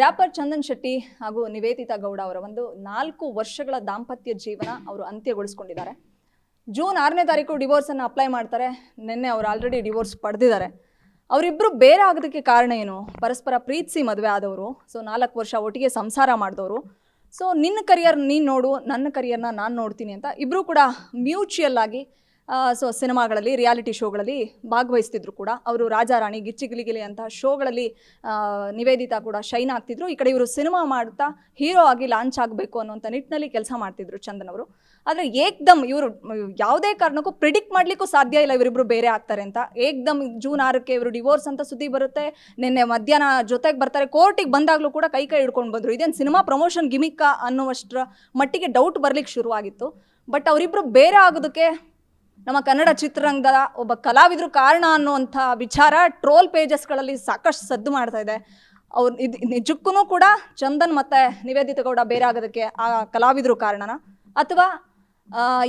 Wrapper Chandan Shetty ಹಾಗೂ ನಿವೇದಿತಾ ಗೌಡ ಅವರ ಒಂದು ನಾಲ್ಕು ವರ್ಷಗಳ ದಾಂಪತ್ಯ ಜೀವನ ಅವರು ಅಂತ್ಯಗೊಳಿಸ್ಕೊಂಡಿದ್ದಾರೆ. ಜೂನ್ ಆರನೇ ತಾರೀಕು ಡಿವೋರ್ಸನ್ನು ಅಪ್ಲೈ ಮಾಡ್ತಾರೆ. ನಿನ್ನೆ ಅವರು ಆಲ್ರೆಡಿ ಡಿವೋರ್ಸ್ ಪಡೆದಿದ್ದಾರೆ. ಅವರಿಬ್ಬರು ಬೇರೆ ಆಗೋದಕ್ಕೆ ಕಾರಣ ಏನು? ಪರಸ್ಪರ ಪ್ರೀತಿಸಿ ಮದುವೆ ಆದವರು ಸೊ ನಾಲ್ಕು ವರ್ಷ ಒಟ್ಟಿಗೆ ಸಂಸಾರ ಮಾಡಿದವರು. ಸೊ ನಿನ್ನ ಕರಿಯರ್ ನೀನು ನೋಡು, ನನ್ನ ಕರಿಯರ್ನ ನಾನು ನೋಡ್ತೀನಿ ಅಂತ ಇಬ್ಬರು ಕೂಡ ಮ್ಯೂಚುಯಲ್ ಆಗಿ ಸೊ ಸಿನಿಮಾಗಳಲ್ಲಿ ರಿಯಾಲಿಟಿ ಶೋಗಳಲ್ಲಿ ಭಾಗವಹಿಸ್ತಿದ್ರು ಕೂಡ. ಅವರು ರಾಜಾರಾಣಿ, ಗಿಚ್ಚಿ ಗಿಲಿಗಿಲಿ ಅಂತ ಶೋಗಳಲ್ಲಿ ನಿವೇದಿತಾ ಕೂಡ ಶೈನ್ ಆಗ್ತಿದ್ರು. ಈ ಕಡೆ ಇವರು ಸಿನಿಮಾ ಮಾಡ್ತಾ ಹೀರೋ ಆಗಿ ಲಾಂಚ್ ಆಗಬೇಕು ಅನ್ನುವಂಥ ನಿಟ್ಟಿನಲ್ಲಿ ಕೆಲಸ ಮಾಡ್ತಿದ್ರು ಚಂದನ್ ಅವರು. ಆದರೆ ಏಕ್ದಮ್ ಇವರು, ಯಾವುದೇ ಕಾರಣಕ್ಕೂ ಪ್ರಿಡಿಕ್ಟ್ ಮಾಡಲಿಕ್ಕೂ ಸಾಧ್ಯ ಇಲ್ಲ ಇವರಿಬ್ಬರು ಬೇರೆ ಆಗ್ತಾರೆ ಅಂತ. ಏಕ್ದಮ್ ಜೂನ್ ಆರಕ್ಕೆ ಇವರು ಡಿವೋರ್ಸ್ ಅಂತ ಸುದ್ದಿ ಬರುತ್ತೆ. ನಿನ್ನೆ ಮಧ್ಯಾಹ್ನ ಜೊತೆಗೆ ಬರ್ತಾರೆ. ಕೋರ್ಟಿಗೆ ಬಂದಾಗಲೂ ಕೂಡ ಕೈ ಕೈ ಹಿಡ್ಕೊಂಡು ಬಂದರು. ಇದೇನು ಸಿನಿಮಾ ಪ್ರಮೋಷನ್ ಗಿಮಿಕ್ಕ ಅನ್ನುವಷ್ಟರ ಮಟ್ಟಿಗೆ ಡೌಟ್ ಬರ್ಲಿಕ್ಕೆ ಶುರುವಾಗಿತ್ತು. ಬಟ್ ಅವರಿಬ್ಬರು ಬೇರೆ ಆಗೋದಕ್ಕೆ ನಮ್ಮ ಕನ್ನಡ ಚಿತ್ರರಂಗದ ಒಬ್ಬ ಕಲಾವಿದರು ಕಾರಣ ಅನ್ನುವಂಥ ವಿಚಾರ ಟ್ರೋಲ್ ಪೇಜಸ್ಗಳಲ್ಲಿ ಸಾಕಷ್ಟು ಸದ್ದು ಮಾಡ್ತಾ ಇದೆ. ಅವ್ರು ಇದು ನಿಜಕ್ಕೂ ಕೂಡ ಚಂದನ್ ಮತ್ತು ನಿವೇದಿತ ಗೌಡ ಬೇರೆ ಆಗೋದಕ್ಕೆ ಆ ಕಲಾವಿದರು ಕಾರಣನ? ಅಥವಾ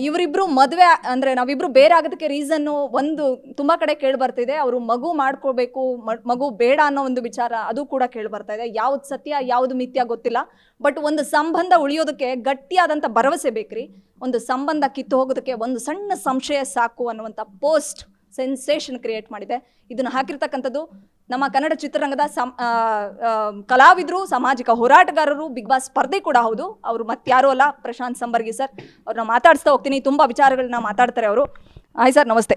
ಇವರಿಬ್ರು ಮದುವೆ ಅಂದ್ರೆ ನಾವಿಬ್ರು ಬೇರೆ ಆಗೋದಕ್ಕೆ ರೀಸನ್ನು ಒಂದು ತುಂಬಾ ಕಡೆ ಕೇಳಿ ಬರ್ತಿದೆ. ಅವರು ಮಗು ಮಾಡ್ಕೋಬೇಕು ಮಗು ಬೇಡ ಅನ್ನೋ ಒಂದು ವಿಚಾರ ಅದು ಕೂಡ ಕೇಳಿ ಬರ್ತಾ ಇದೆ. ಯಾವ್ದು ಸತ್ಯ, ಯಾವ್ದು ಮಿಥ್ಯ ಗೊತ್ತಿಲ್ಲ. ಬಟ್ ಒಂದು ಸಂಬಂಧ ಉಳಿಯೋದಕ್ಕೆ ಗಟ್ಟಿಯಾದಂತ ಭರವಸೆ ಬೇಕ್ರಿ. ಒಂದು ಸಂಬಂಧ ಕಿತ್ತು ಹೋಗೋದಕ್ಕೆ ಒಂದು ಸಣ್ಣ ಸಂಶಯ ಸಾಕು ಅನ್ನುವಂಥ ಪೋಸ್ಟ್ ಸೆನ್ಸೇಷನ್ ಕ್ರಿಯೇಟ್ ಮಾಡಿದೆ. ಇದನ್ನು ಹಾಕಿರ್ತಕ್ಕಂಥದ್ದು ನಮ್ಮ ಕನ್ನಡ ಚಿತ್ರರಂಗದ ಸಂ ಆ, ಆ, ಕಲಾವಿದರು ಸಾಮಾಜಿಕ ಹೋರಾಟಗಾರರು ಬಿಗ್ ಬಾಸ್ ಸ್ಪರ್ಧೆ ಕೂಡ ಹೌದು. ಅವರು ಮತ್ತಾರೂ ಅಲ್ಲ ಪ್ರಶಾಂತ್ ಸಂಬರ್ಗಿ ಸರ್. ಅವ್ರನ್ನ ಮಾತಾಡಿಸ್ತಾ ಹೋಗ್ತೀನಿ. ತುಂಬ ವಿಚಾರಗಳನ್ನ ಮಾತಾಡ್ತಾರೆ ಅವರು. ಹಾಯ್ ಸರ್ ನಮಸ್ತೆ.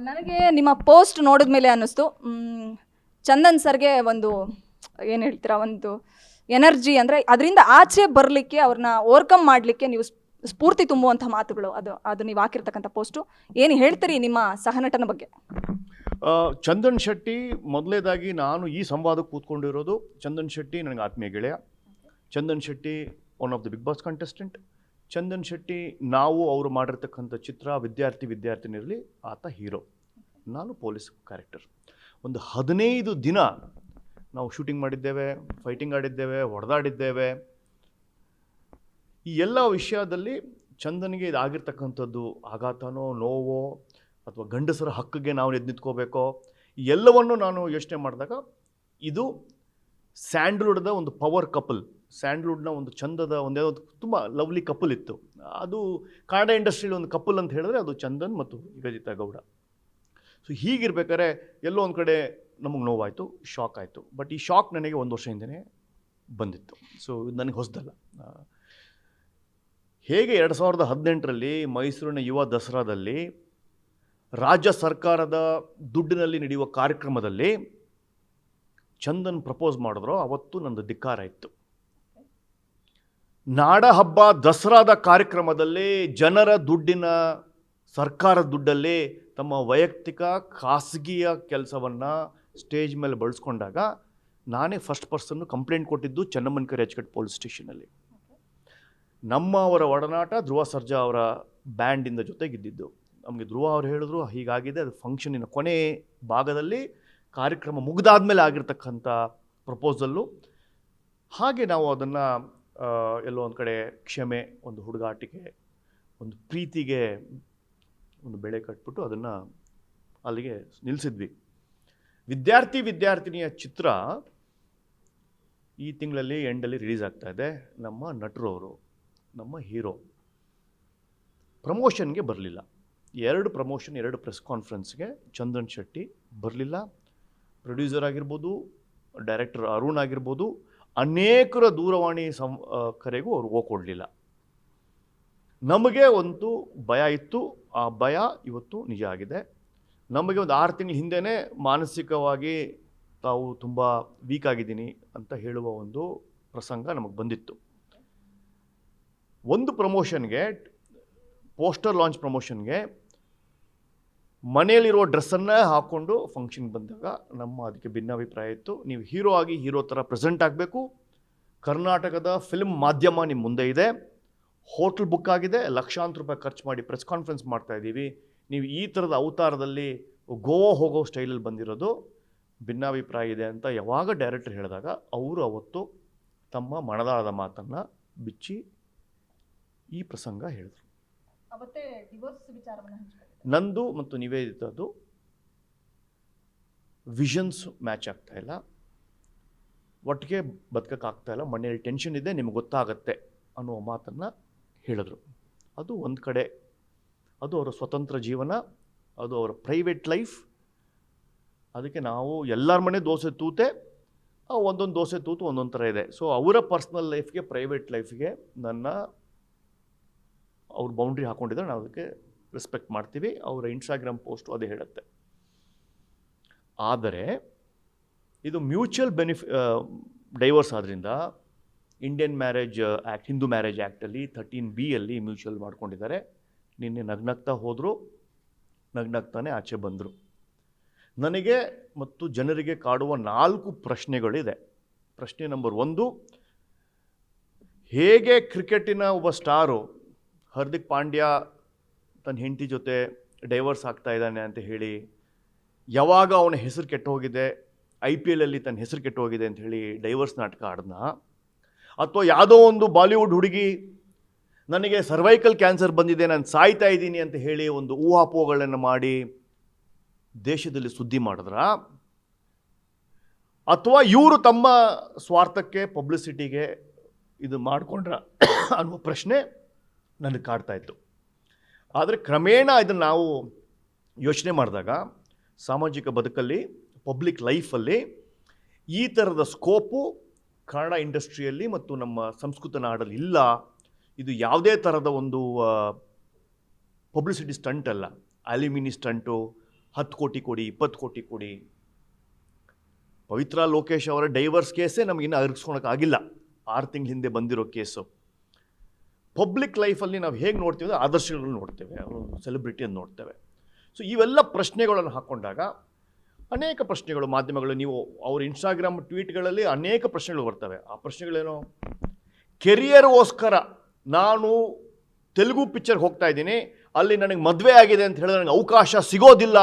ನನಗೆ ನಿಮ್ಮ ಪೋಸ್ಟ್ ನೋಡಿದ ಮೇಲೆ ಅನ್ನಿಸ್ತು ಚಂದನ್ ಸರ್ಗೆ ಒಂದು ಏನು ಹೇಳ್ತೀರಾ ಒಂದು ಎನರ್ಜಿ ಅಂದರೆ ಅದರಿಂದ ಆಚೆ ಬರಲಿಕ್ಕೆ ಅವ್ರನ್ನ ಓವರ್ಕಮ್ ಮಾಡಲಿಕ್ಕೆ ನೀವು ಸ್ಫೂರ್ತಿ ತುಂಬುವಂತಹ ಮಾತುಗಳು. ಅದು ಅದು ನೀವು ಹಾಕಿರ್ತಕ್ಕಂಥ ಪೋಸ್ಟು. ಏನು ಹೇಳ್ತೀರಿ ನಿಮ್ಮ ಸಹನಟನ ಬಗ್ಗೆ? ಚಂದನ್ ಶೆಟ್ಟಿ ಮೊದಲೇದಾಗಿ ನಾನು ಈ ಸಂವಾದಕ್ಕೆ ಕೂತ್ಕೊಂಡಿರೋದು ಚಂದನ್ ಶೆಟ್ಟಿ ನನಗೆ ಆತ್ಮೀಯ ಗೆಳೆಯ. Chandan Shetty one of the Big Boss contestant. Chandan Shetty ನಾವು ಅವರು ಮಾಡಿರ್ತಕ್ಕಂಥ ಚಿತ್ರ ವಿದ್ಯಾರ್ಥಿ ವಿದ್ಯಾರ್ಥಿನಿರಲಿ ಆತ ಹೀರೋ. ನಾನು ಪೊಲೀಸ್ ಕ್ಯಾರೆಕ್ಟರ್. ಒಂದು ಹದಿನೈದು ದಿನ ನಾವು ಶೂಟಿಂಗ್ ಮಾಡಿದ್ದೇವೆ, ಫೈಟಿಂಗ್ ಆಡಿದ್ದೇವೆ, ಹೊಡೆದಾಡಿದ್ದೇವೆ. ಈ ಎಲ್ಲ ವಿಷಯದಲ್ಲಿ ಚಂದನಿಗೆ ಇದಾಗಿರ್ತಕ್ಕಂಥದ್ದು ಆಘಾತನೋ, ನೋವೋ ಅಥವಾ ಗಂಡಸರ ಹಕ್ಕಿಗೆ ನಾವು ಎದ್ದು ನಿಂತ್ಕೋಬೇಕೋ ಎಲ್ಲವನ್ನು ನಾನು ಯೋಚನೆ ಮಾಡಿದಾಗ ಇದು ಸ್ಯಾಂಡ್ಲ್ವುಡ್ದ ಒಂದು ಪವರ್ ಕಪಲ್ ಸ್ಯಾಂಡ್ಲ್ವುಡ್ನ ಒಂದು ಚಂದದ ಒಂದೇ ಒಂದು ತುಂಬ ಲವ್ಲಿ ಕಪಲ್ ಇತ್ತು. ಅದು ಕನ್ನಡ ಇಂಡಸ್ಟ್ರಿಯಲ್ಲಿ ಒಂದು ಕಪಲ್ ಅಂತ ಹೇಳಿದ್ರೆ ಅದು ಚಂದನ್ ಮತ್ತು ನಿವೇದಿತಾ ಗೌಡ. ಸೊ, ಹೀಗಿರ್ಬೇಕಾದ್ರೆ ಎಲ್ಲೋ ಒಂದು ಕಡೆ ನಮಗೆ ನೋವಾಯಿತು, ಶಾಕ್ ಆಯಿತು. ಬಟ್ ಈ ಶಾಕ್ ನನಗೆ ಒಂದು ವರ್ಷ ಬಂದಿತ್ತು. ಸೊ ನನಗೆ ಹೊಸದಲ್ಲ. ಹೇಗೆ ಎರಡು ಸಾವಿರದ ಹದಿನೆಂಟರಲ್ಲಿ ಮೈಸೂರಿನ ಯುವ ದಸರಾದಲ್ಲಿ ರಾಜ್ಯ ಸರ್ಕಾರದ ದುಡ್ಡಿನಲ್ಲಿ ನಡೆಯುವ ಕಾರ್ಯಕ್ರಮದಲ್ಲಿ ಚಂದನ್ ಪ್ರಪೋಸ್ ಮಾಡಿದ್ರು ಅವತ್ತು ನಂದು ಧಿಕ್ಕಾರ ಇತ್ತು. ನಾಡ ಹಬ್ಬ ದಸರಾದ ಕಾರ್ಯಕ್ರಮದಲ್ಲಿ ಜನರ ದುಡ್ಡಿನ ಸರ್ಕಾರದ ದುಡ್ಡಲ್ಲಿ ತಮ್ಮ ವೈಯಕ್ತಿಕ ಖಾಸಗಿಯ ಕೆಲಸವನ್ನು ಸ್ಟೇಜ್ ಮೇಲೆ ಬಳಸ್ಕೊಂಡಾಗ ನಾನೇ ಫಸ್ಟ್ ಪರ್ಸನ್ನು ಕಂಪ್ಲೇಂಟ್ ಕೊಟ್ಟಿದ್ದು ಚೆನ್ನಮ್ಮನಕರಿ ಎಚ್ಕಟ್ ಪೊಲೀಸ್ ಸ್ಟೇಷನಲ್ಲಿ ನಮ್ಮ ಅವರ ಒಡನಾಟ ಧ್ರುವ ಸರ್ಜಾ ಅವರ ಬ್ಯಾಂಡಿಂದ ಜೊತೆಗಿದ್ದಿದ್ದು. ನಮಗೆ ಧ್ರುವ ಅವರು ಹೇಳಿದ್ರು, ಹೀಗಾಗಿದೆ, ಅದು ಫಂಕ್ಷನಿನ ಕೊನೆ ಭಾಗದಲ್ಲಿ ಕಾರ್ಯಕ್ರಮ ಮುಗಿದಾದ ಮೇಲೆ ಆಗಿರ್ತಕ್ಕಂಥ ಪ್ರಪೋಸಲ್ಲು ಹಾಗೆ ನಾವು ಅದನ್ನು ಎಲ್ಲೋ ಒಂದು ಕಡೆ ಕ್ಷಮೆ, ಒಂದು ಹುಡುಗಾಟಿಗೆ ಒಂದು ಪ್ರೀತಿಗೆ ಒಂದು ಬೆಳೆ ಕಟ್ಬಿಟ್ಟು ಅದನ್ನು ಅಲ್ಲಿಗೆ ನಿಲ್ಲಿಸಿದ್ವಿ ವಿದ್ಯಾರ್ಥಿ ವಿದ್ಯಾರ್ಥಿನಿಯ ಚಿತ್ರ ಈ ತಿಂಗಳಲ್ಲಿ ಎಂಡಲ್ಲಿ ರಿಲೀಸ್ ಆಗ್ತಾ ಇದೆ. ನಮ್ಮ ನಟರು ಅವರು. ನಮ್ಮ ಹೀರೋ. ಪ್ರಮೋಷನ್ಗೆ ಬರಲಿಲ್ಲ. ಎರಡು ಪ್ರಮೋಷನ್, ಎರಡು ಪ್ರೆಸ್ ಕಾನ್ಫರೆನ್ಸ್ಗೆ ಚಂದನ್ ಶೆಟ್ಟಿ ಬರಲಿಲ್ಲ. ಪ್ರೊಡ್ಯೂಸರ್ ಆಗಿರ್ಬೋದು, ಡೈರೆಕ್ಟರ್ ಅರುಣ್ ಆಗಿರ್ಬೋದು, ಅನೇಕರ ದೂರವಾಣಿ ಸಂ ಕರೆಗೂ ಅವ್ರು ಹೋಗ್ಕೊಡ್ಲಿಲ್ಲ. ನಮಗೆ ಒಂದು ಭಯ ಇತ್ತು. ಆ ಭಯ ಇವತ್ತು ನಿಜ ಆಗಿದೆ. ನಮಗೆ ಒಂದು ಆರು ತಿಂಗಳ ಹಿಂದೆಯೇ ಮಾನಸಿಕವಾಗಿ ತಾವು ತುಂಬ ವೀಕ್ ಆಗಿದ್ದೀನಿ ಅಂತ ಹೇಳುವ ಒಂದು ಪ್ರಸಂಗ ನಮಗೆ ಬಂದಿತ್ತು. ಒಂದು ಪ್ರಮೋಷನ್ಗೆ, ಪೋಸ್ಟರ್ ಲಾಂಚ್ ಪ್ರಮೋಷನ್ಗೆ ಮನೆಯಲ್ಲಿರೋ ಡ್ರೆಸ್ಸನ್ನೇ ಹಾಕ್ಕೊಂಡು ಫಂಕ್ಷನ್ಗೆ ಬಂದಾಗ ನಮ್ಮ ಅದಕ್ಕೆ ಭಿನ್ನಾಭಿಪ್ರಾಯ ಇತ್ತು. ನೀವು ಹೀರೋ ಆಗಿ ಹೀರೋ ಥರ ಪ್ರೆಸೆಂಟ್ ಆಗಬೇಕು. ಕರ್ನಾಟಕದ ಫಿಲ್ಮ್ ಮಾಧ್ಯಮ ನಿಮ್ಮ ಮುಂದೆ ಇದೆ. ಹೋಟ್ಲ್ ಬುಕ್ ಆಗಿದೆ. ಲಕ್ಷಾಂತರ ರೂಪಾಯಿ ಖರ್ಚು ಮಾಡಿ ಪ್ರೆಸ್ ಕಾನ್ಫರೆನ್ಸ್ ಮಾಡ್ತಾ ಇದ್ದೀವಿ. ನೀವು ಈ ಥರದ ಅವತಾರದಲ್ಲಿ ಗೋವಾ ಹೋಗೋ ಸ್ಟೈಲಲ್ಲಿ ಬಂದಿರೋದು ಭಿನ್ನಾಭಿಪ್ರಾಯ ಇದೆ ಅಂತ ಯಾವಾಗ ಡೈರೆಕ್ಟರ್ ಹೇಳಿದಾಗ ಅವರು ಅವತ್ತು ತಮ್ಮ ಮನದಾಳದ ಮಾತನ್ನು ಬಿಚ್ಚಿ ಈ ಪ್ರಸಂಗ ಹೇಳಿದ್ರು. ನಂದು ಮತ್ತು ನಿವೇದಿತದ್ದು ವಿಷನ್ಸ್ ಮ್ಯಾಚ್ ಆಗ್ತಾ ಇಲ್ಲ. ಒಟ್ಟಿಗೆ ಬದುಕೋಕ್ಕಾಗ್ತಾ ಇಲ್ಲ. ಮನೆಯಲ್ಲಿ ಟೆನ್ಷನ್ ಇದೆ ನಿಮ್ಗೆ ಗೊತ್ತಾಗತ್ತೆ ಅನ್ನುವ ಮಾತನ್ನು ಹೇಳಿದ್ರು. ಅದು ಒಂದು ಕಡೆ ಅದು ಅವರ ಸ್ವತಂತ್ರ ಜೀವನ ಅದು ಅವರ ಪ್ರೈವೇಟ್ ಲೈಫ್ ಅದಕ್ಕೆ ನಾವು ಎಲ್ಲರ ಮನೆ ದೋಸೆ ತೂತೆ ಒಂದೊಂದು ದೋಸೆ ತೂತು ಒಂದೊಂದು ಥರ ಇದೆ. ಸೊ ಅವರ ಪರ್ಸ್ನಲ್ ಲೈಫ್ಗೆ ಪ್ರೈವೇಟ್ ಲೈಫ್ಗೆ ನನ್ನ ಅವ್ರ ಬೌಂಡ್ರಿ ಹಾಕೊಂಡಿದ್ದಾರೆ, ನಾವು ಅದಕ್ಕೆ ರೆಸ್ಪೆಕ್ಟ್ ಮಾಡ್ತೀವಿ. ಅವರ ಇನ್ಸ್ಟಾಗ್ರಾಮ್ ಪೋಸ್ಟು ಅದೇ ಹೇಳುತ್ತೆ. ಆದರೆ, ಇದು ಮ್ಯೂಚುವಲ್ ಬೆನಿಫಿ ಡೈವರ್ಸ್ ಆದ್ದರಿಂದ Indian marriage act Hindu marriage ಆ್ಯಕ್ಟಲ್ಲಿ thirteen B ಅಲ್ಲಿ ಮ್ಯೂಚುವಲ್ ಮಾಡ್ಕೊಂಡಿದ್ದಾರೆ. ನಿನ್ನೆ ನಗ್ನಗ್ತಾ ಹೋದರು, ನಗ್ನಗ್ತಾನೆ ಆಚೆ ಬಂದರು. ನನಗೆ ಮತ್ತು ಜನರಿಗೆ ಕಾಡುವ ನಾಲ್ಕು ಪ್ರಶ್ನೆಗಳಿದೆ. ಪ್ರಶ್ನೆ ನಂಬರ್ ಒಂದು, ಹೇಗೆ ಕ್ರಿಕೆಟಿನ ಒಬ್ಬ ಸ್ಟಾರು ಹಾರ್ದಿಕ್ ಪಾಂಡ್ಯ ತನ್ನ ಹೆಂಡತಿ ಜೊತೆ ಡೈವರ್ಸ್ ಆಗ್ತಾ ಇದ್ದಾನೆ ಅಂತ ಹೇಳಿ, ಯಾವಾಗ ಅವನ ಹೆಸರು ಕೆಟ್ಟು ಹೋಗಿದೆ ಐ ಪಿ ಎಲ್ಲಲ್ಲಿ ತನ್ನ ಹೆಸರು ಕೆಟ್ಟು ಹೋಗಿದೆ ಅಂತ ಹೇಳಿ ಡೈವರ್ಸ್ ನಾಟಕ ಆಡ್ದ ಅಥವಾ ಯಾವುದೋ ಒಂದು ಬಾಲಿವುಡ್ ಹುಡುಗಿ, ನನಗೆ ಸರ್ವೈಕಲ್ ಕ್ಯಾನ್ಸರ್ ಬಂದಿದೆ, ನಾನು ಸಾಯ್ತಾ ಇದ್ದೀನಿ ಅಂತ ಹೇಳಿ ಒಂದು ಊಹಾಪೋಹಗಳನ್ನು ಮಾಡಿ ದೇಶದಲ್ಲಿ ಸುದ್ದಿ ಮಾಡಿದ್ರ? ಅಥವಾ ಇವರು ತಮ್ಮ ಸ್ವಾರ್ಥಕ್ಕೆ ಪಬ್ಲಿಸಿಟಿಗೆ ಇದು ಮಾಡಿಕೊಂಡ್ರ? ಅನ್ನುವ ಪ್ರಶ್ನೆ ನನಗೆ ಕಾಡ್ತಾ ಇತ್ತು. ಆದರೆ ಕ್ರಮೇಣ ಇದನ್ನು ನಾವು ಯೋಚನೆ ಮಾಡಿದಾಗ ಸಾಮಾಜಿಕ ಬದುಕಲ್ಲಿ ಪಬ್ಲಿಕ್ ಲೈಫಲ್ಲಿ ಈ ಥರದ ಸ್ಕೋಪು ಕನ್ನಡ ಇಂಡಸ್ಟ್ರಿಯಲ್ಲಿ ಮತ್ತು ನಮ್ಮ ಸಂಸ್ಕೃತ ನಾಡಲ್ಲಿ ಇಲ್ಲ. ಇದು ಯಾವುದೇ ಥರದ ಒಂದು ಪಬ್ಲಿಸಿಟಿ ಸ್ಟಂಟ್ ಅಲ್ಲ. ಅಲ್ಯೂಮಿನಿ ಸ್ಟಂಟು ಹತ್ತು ಕೋಟಿ ಕೊಡಿ, ಇಪ್ಪತ್ತು ಕೋಟಿ ಕೊಡಿ. ಪವಿತ್ರ ಲೋಕೇಶ್ ಅವರ ಡೈವರ್ಸ್ ಕೇಸೇ ನಮಗಿನ್ನೂ ಅರ್ಗಿಸ್ಕೊಳಕ್ಕಾಗಿಲ್ಲ ಆರು ತಿಂಗಳ ಹಿಂದೆ ಬಂದಿರೋ ಕೇಸು ಪಬ್ಲಿಕ್ ಲೈಫಲ್ಲಿ ನಾವು ಹೇಗೆ ನೋಡ್ತೀವಿ ಆದರ್ಶಗಳನ್ನು ನೋಡ್ತೇವೆ ಸೆಲೆಬ್ರಿಟಿಯನ್ನು ನೋಡ್ತೇವೆ. ಸೊ ಇವೆಲ್ಲ ಪ್ರಶ್ನೆಗಳನ್ನು ಹಾಕ್ಕೊಂಡಾಗ ಅನೇಕ ಪ್ರಶ್ನೆಗಳು, ಮಾಧ್ಯಮಗಳು, ನೀವು ಅವ್ರ ಇನ್ಸ್ಟಾಗ್ರಾಮ್ ಟ್ವೀಟ್ಗಳಲ್ಲಿ ಅನೇಕ ಪ್ರಶ್ನೆಗಳು ಬರ್ತವೆ. ಆ ಪ್ರಶ್ನೆಗಳೇನು? ಕೆರಿಯರ್ಗೋಸ್ಕರ ನಾನು ತೆಲುಗು ಪಿಕ್ಚರ್ಗೆ ಹೋಗ್ತಾ ಇದ್ದೀನಿ, ಅಲ್ಲಿ ನನಗೆ ಮದುವೆ ಆಗಿದೆ ಅಂತ ಹೇಳಿದ್ರೆ ನನಗೆ ಅವಕಾಶ ಸಿಗೋದಿಲ್ಲ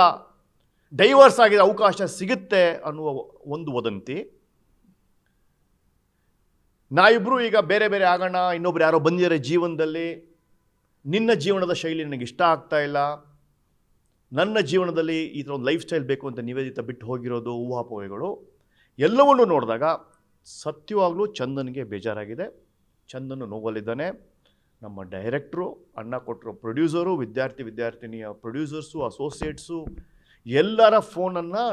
ಡೈವರ್ಸ್ ಆಗಿದೆ ಅವಕಾಶ ಸಿಗುತ್ತೆ ಅನ್ನುವ ಒಂದು ವದಂತಿ. ನಾವಿಬ್ಬರು ಈಗ ಬೇರೆ ಬೇರೆ ಆಗೋಣ, ಇನ್ನೊಬ್ರು ಯಾರೋ ಬಂದಿದ್ದಾರೆ ಜೀವನದಲ್ಲಿ. ನಿನ್ನ ಜೀವನದ ಶೈಲಿ ನನಗೆ ಇಷ್ಟ ಆಗ್ತಾ ಇಲ್ಲ. ನನ್ನ ಜೀವನದಲ್ಲಿ ಈ ಥರ ಒಂದು ಲೈಫ್ ಸ್ಟೈಲ್ ಬೇಕು ಅಂತ ನಿವೇದಿತ ಬಿಟ್ಟು ಹೋಗಿರೋದು, ಊಹಾಪೋಹೆಗಳು, ಎಲ್ಲವನ್ನೂ ನೋಡಿದಾಗ ಸತ್ಯವಾಗಲೂ ಚಂದನ್ಗೆ ಬೇಜಾರಾಗಿದೆ. ಚಂದನ್ ನೋವಲ್ಲಿದ್ದಾನೆ. ನಮ್ಮ ಡೈರೆಕ್ಟ್ರು ಅಣ್ಣ ಕೊಟ್ಟರು ಪ್ರೊಡ್ಯೂಸರು, ವಿದ್ಯಾರ್ಥಿ ವಿದ್ಯಾರ್ಥಿನಿಯ ಪ್ರೊಡ್ಯೂಸರ್ಸು, ಅಸೋಸಿಯೇಟ್ಸು, ಎಲ್ಲರ ಫೋನನ್ನು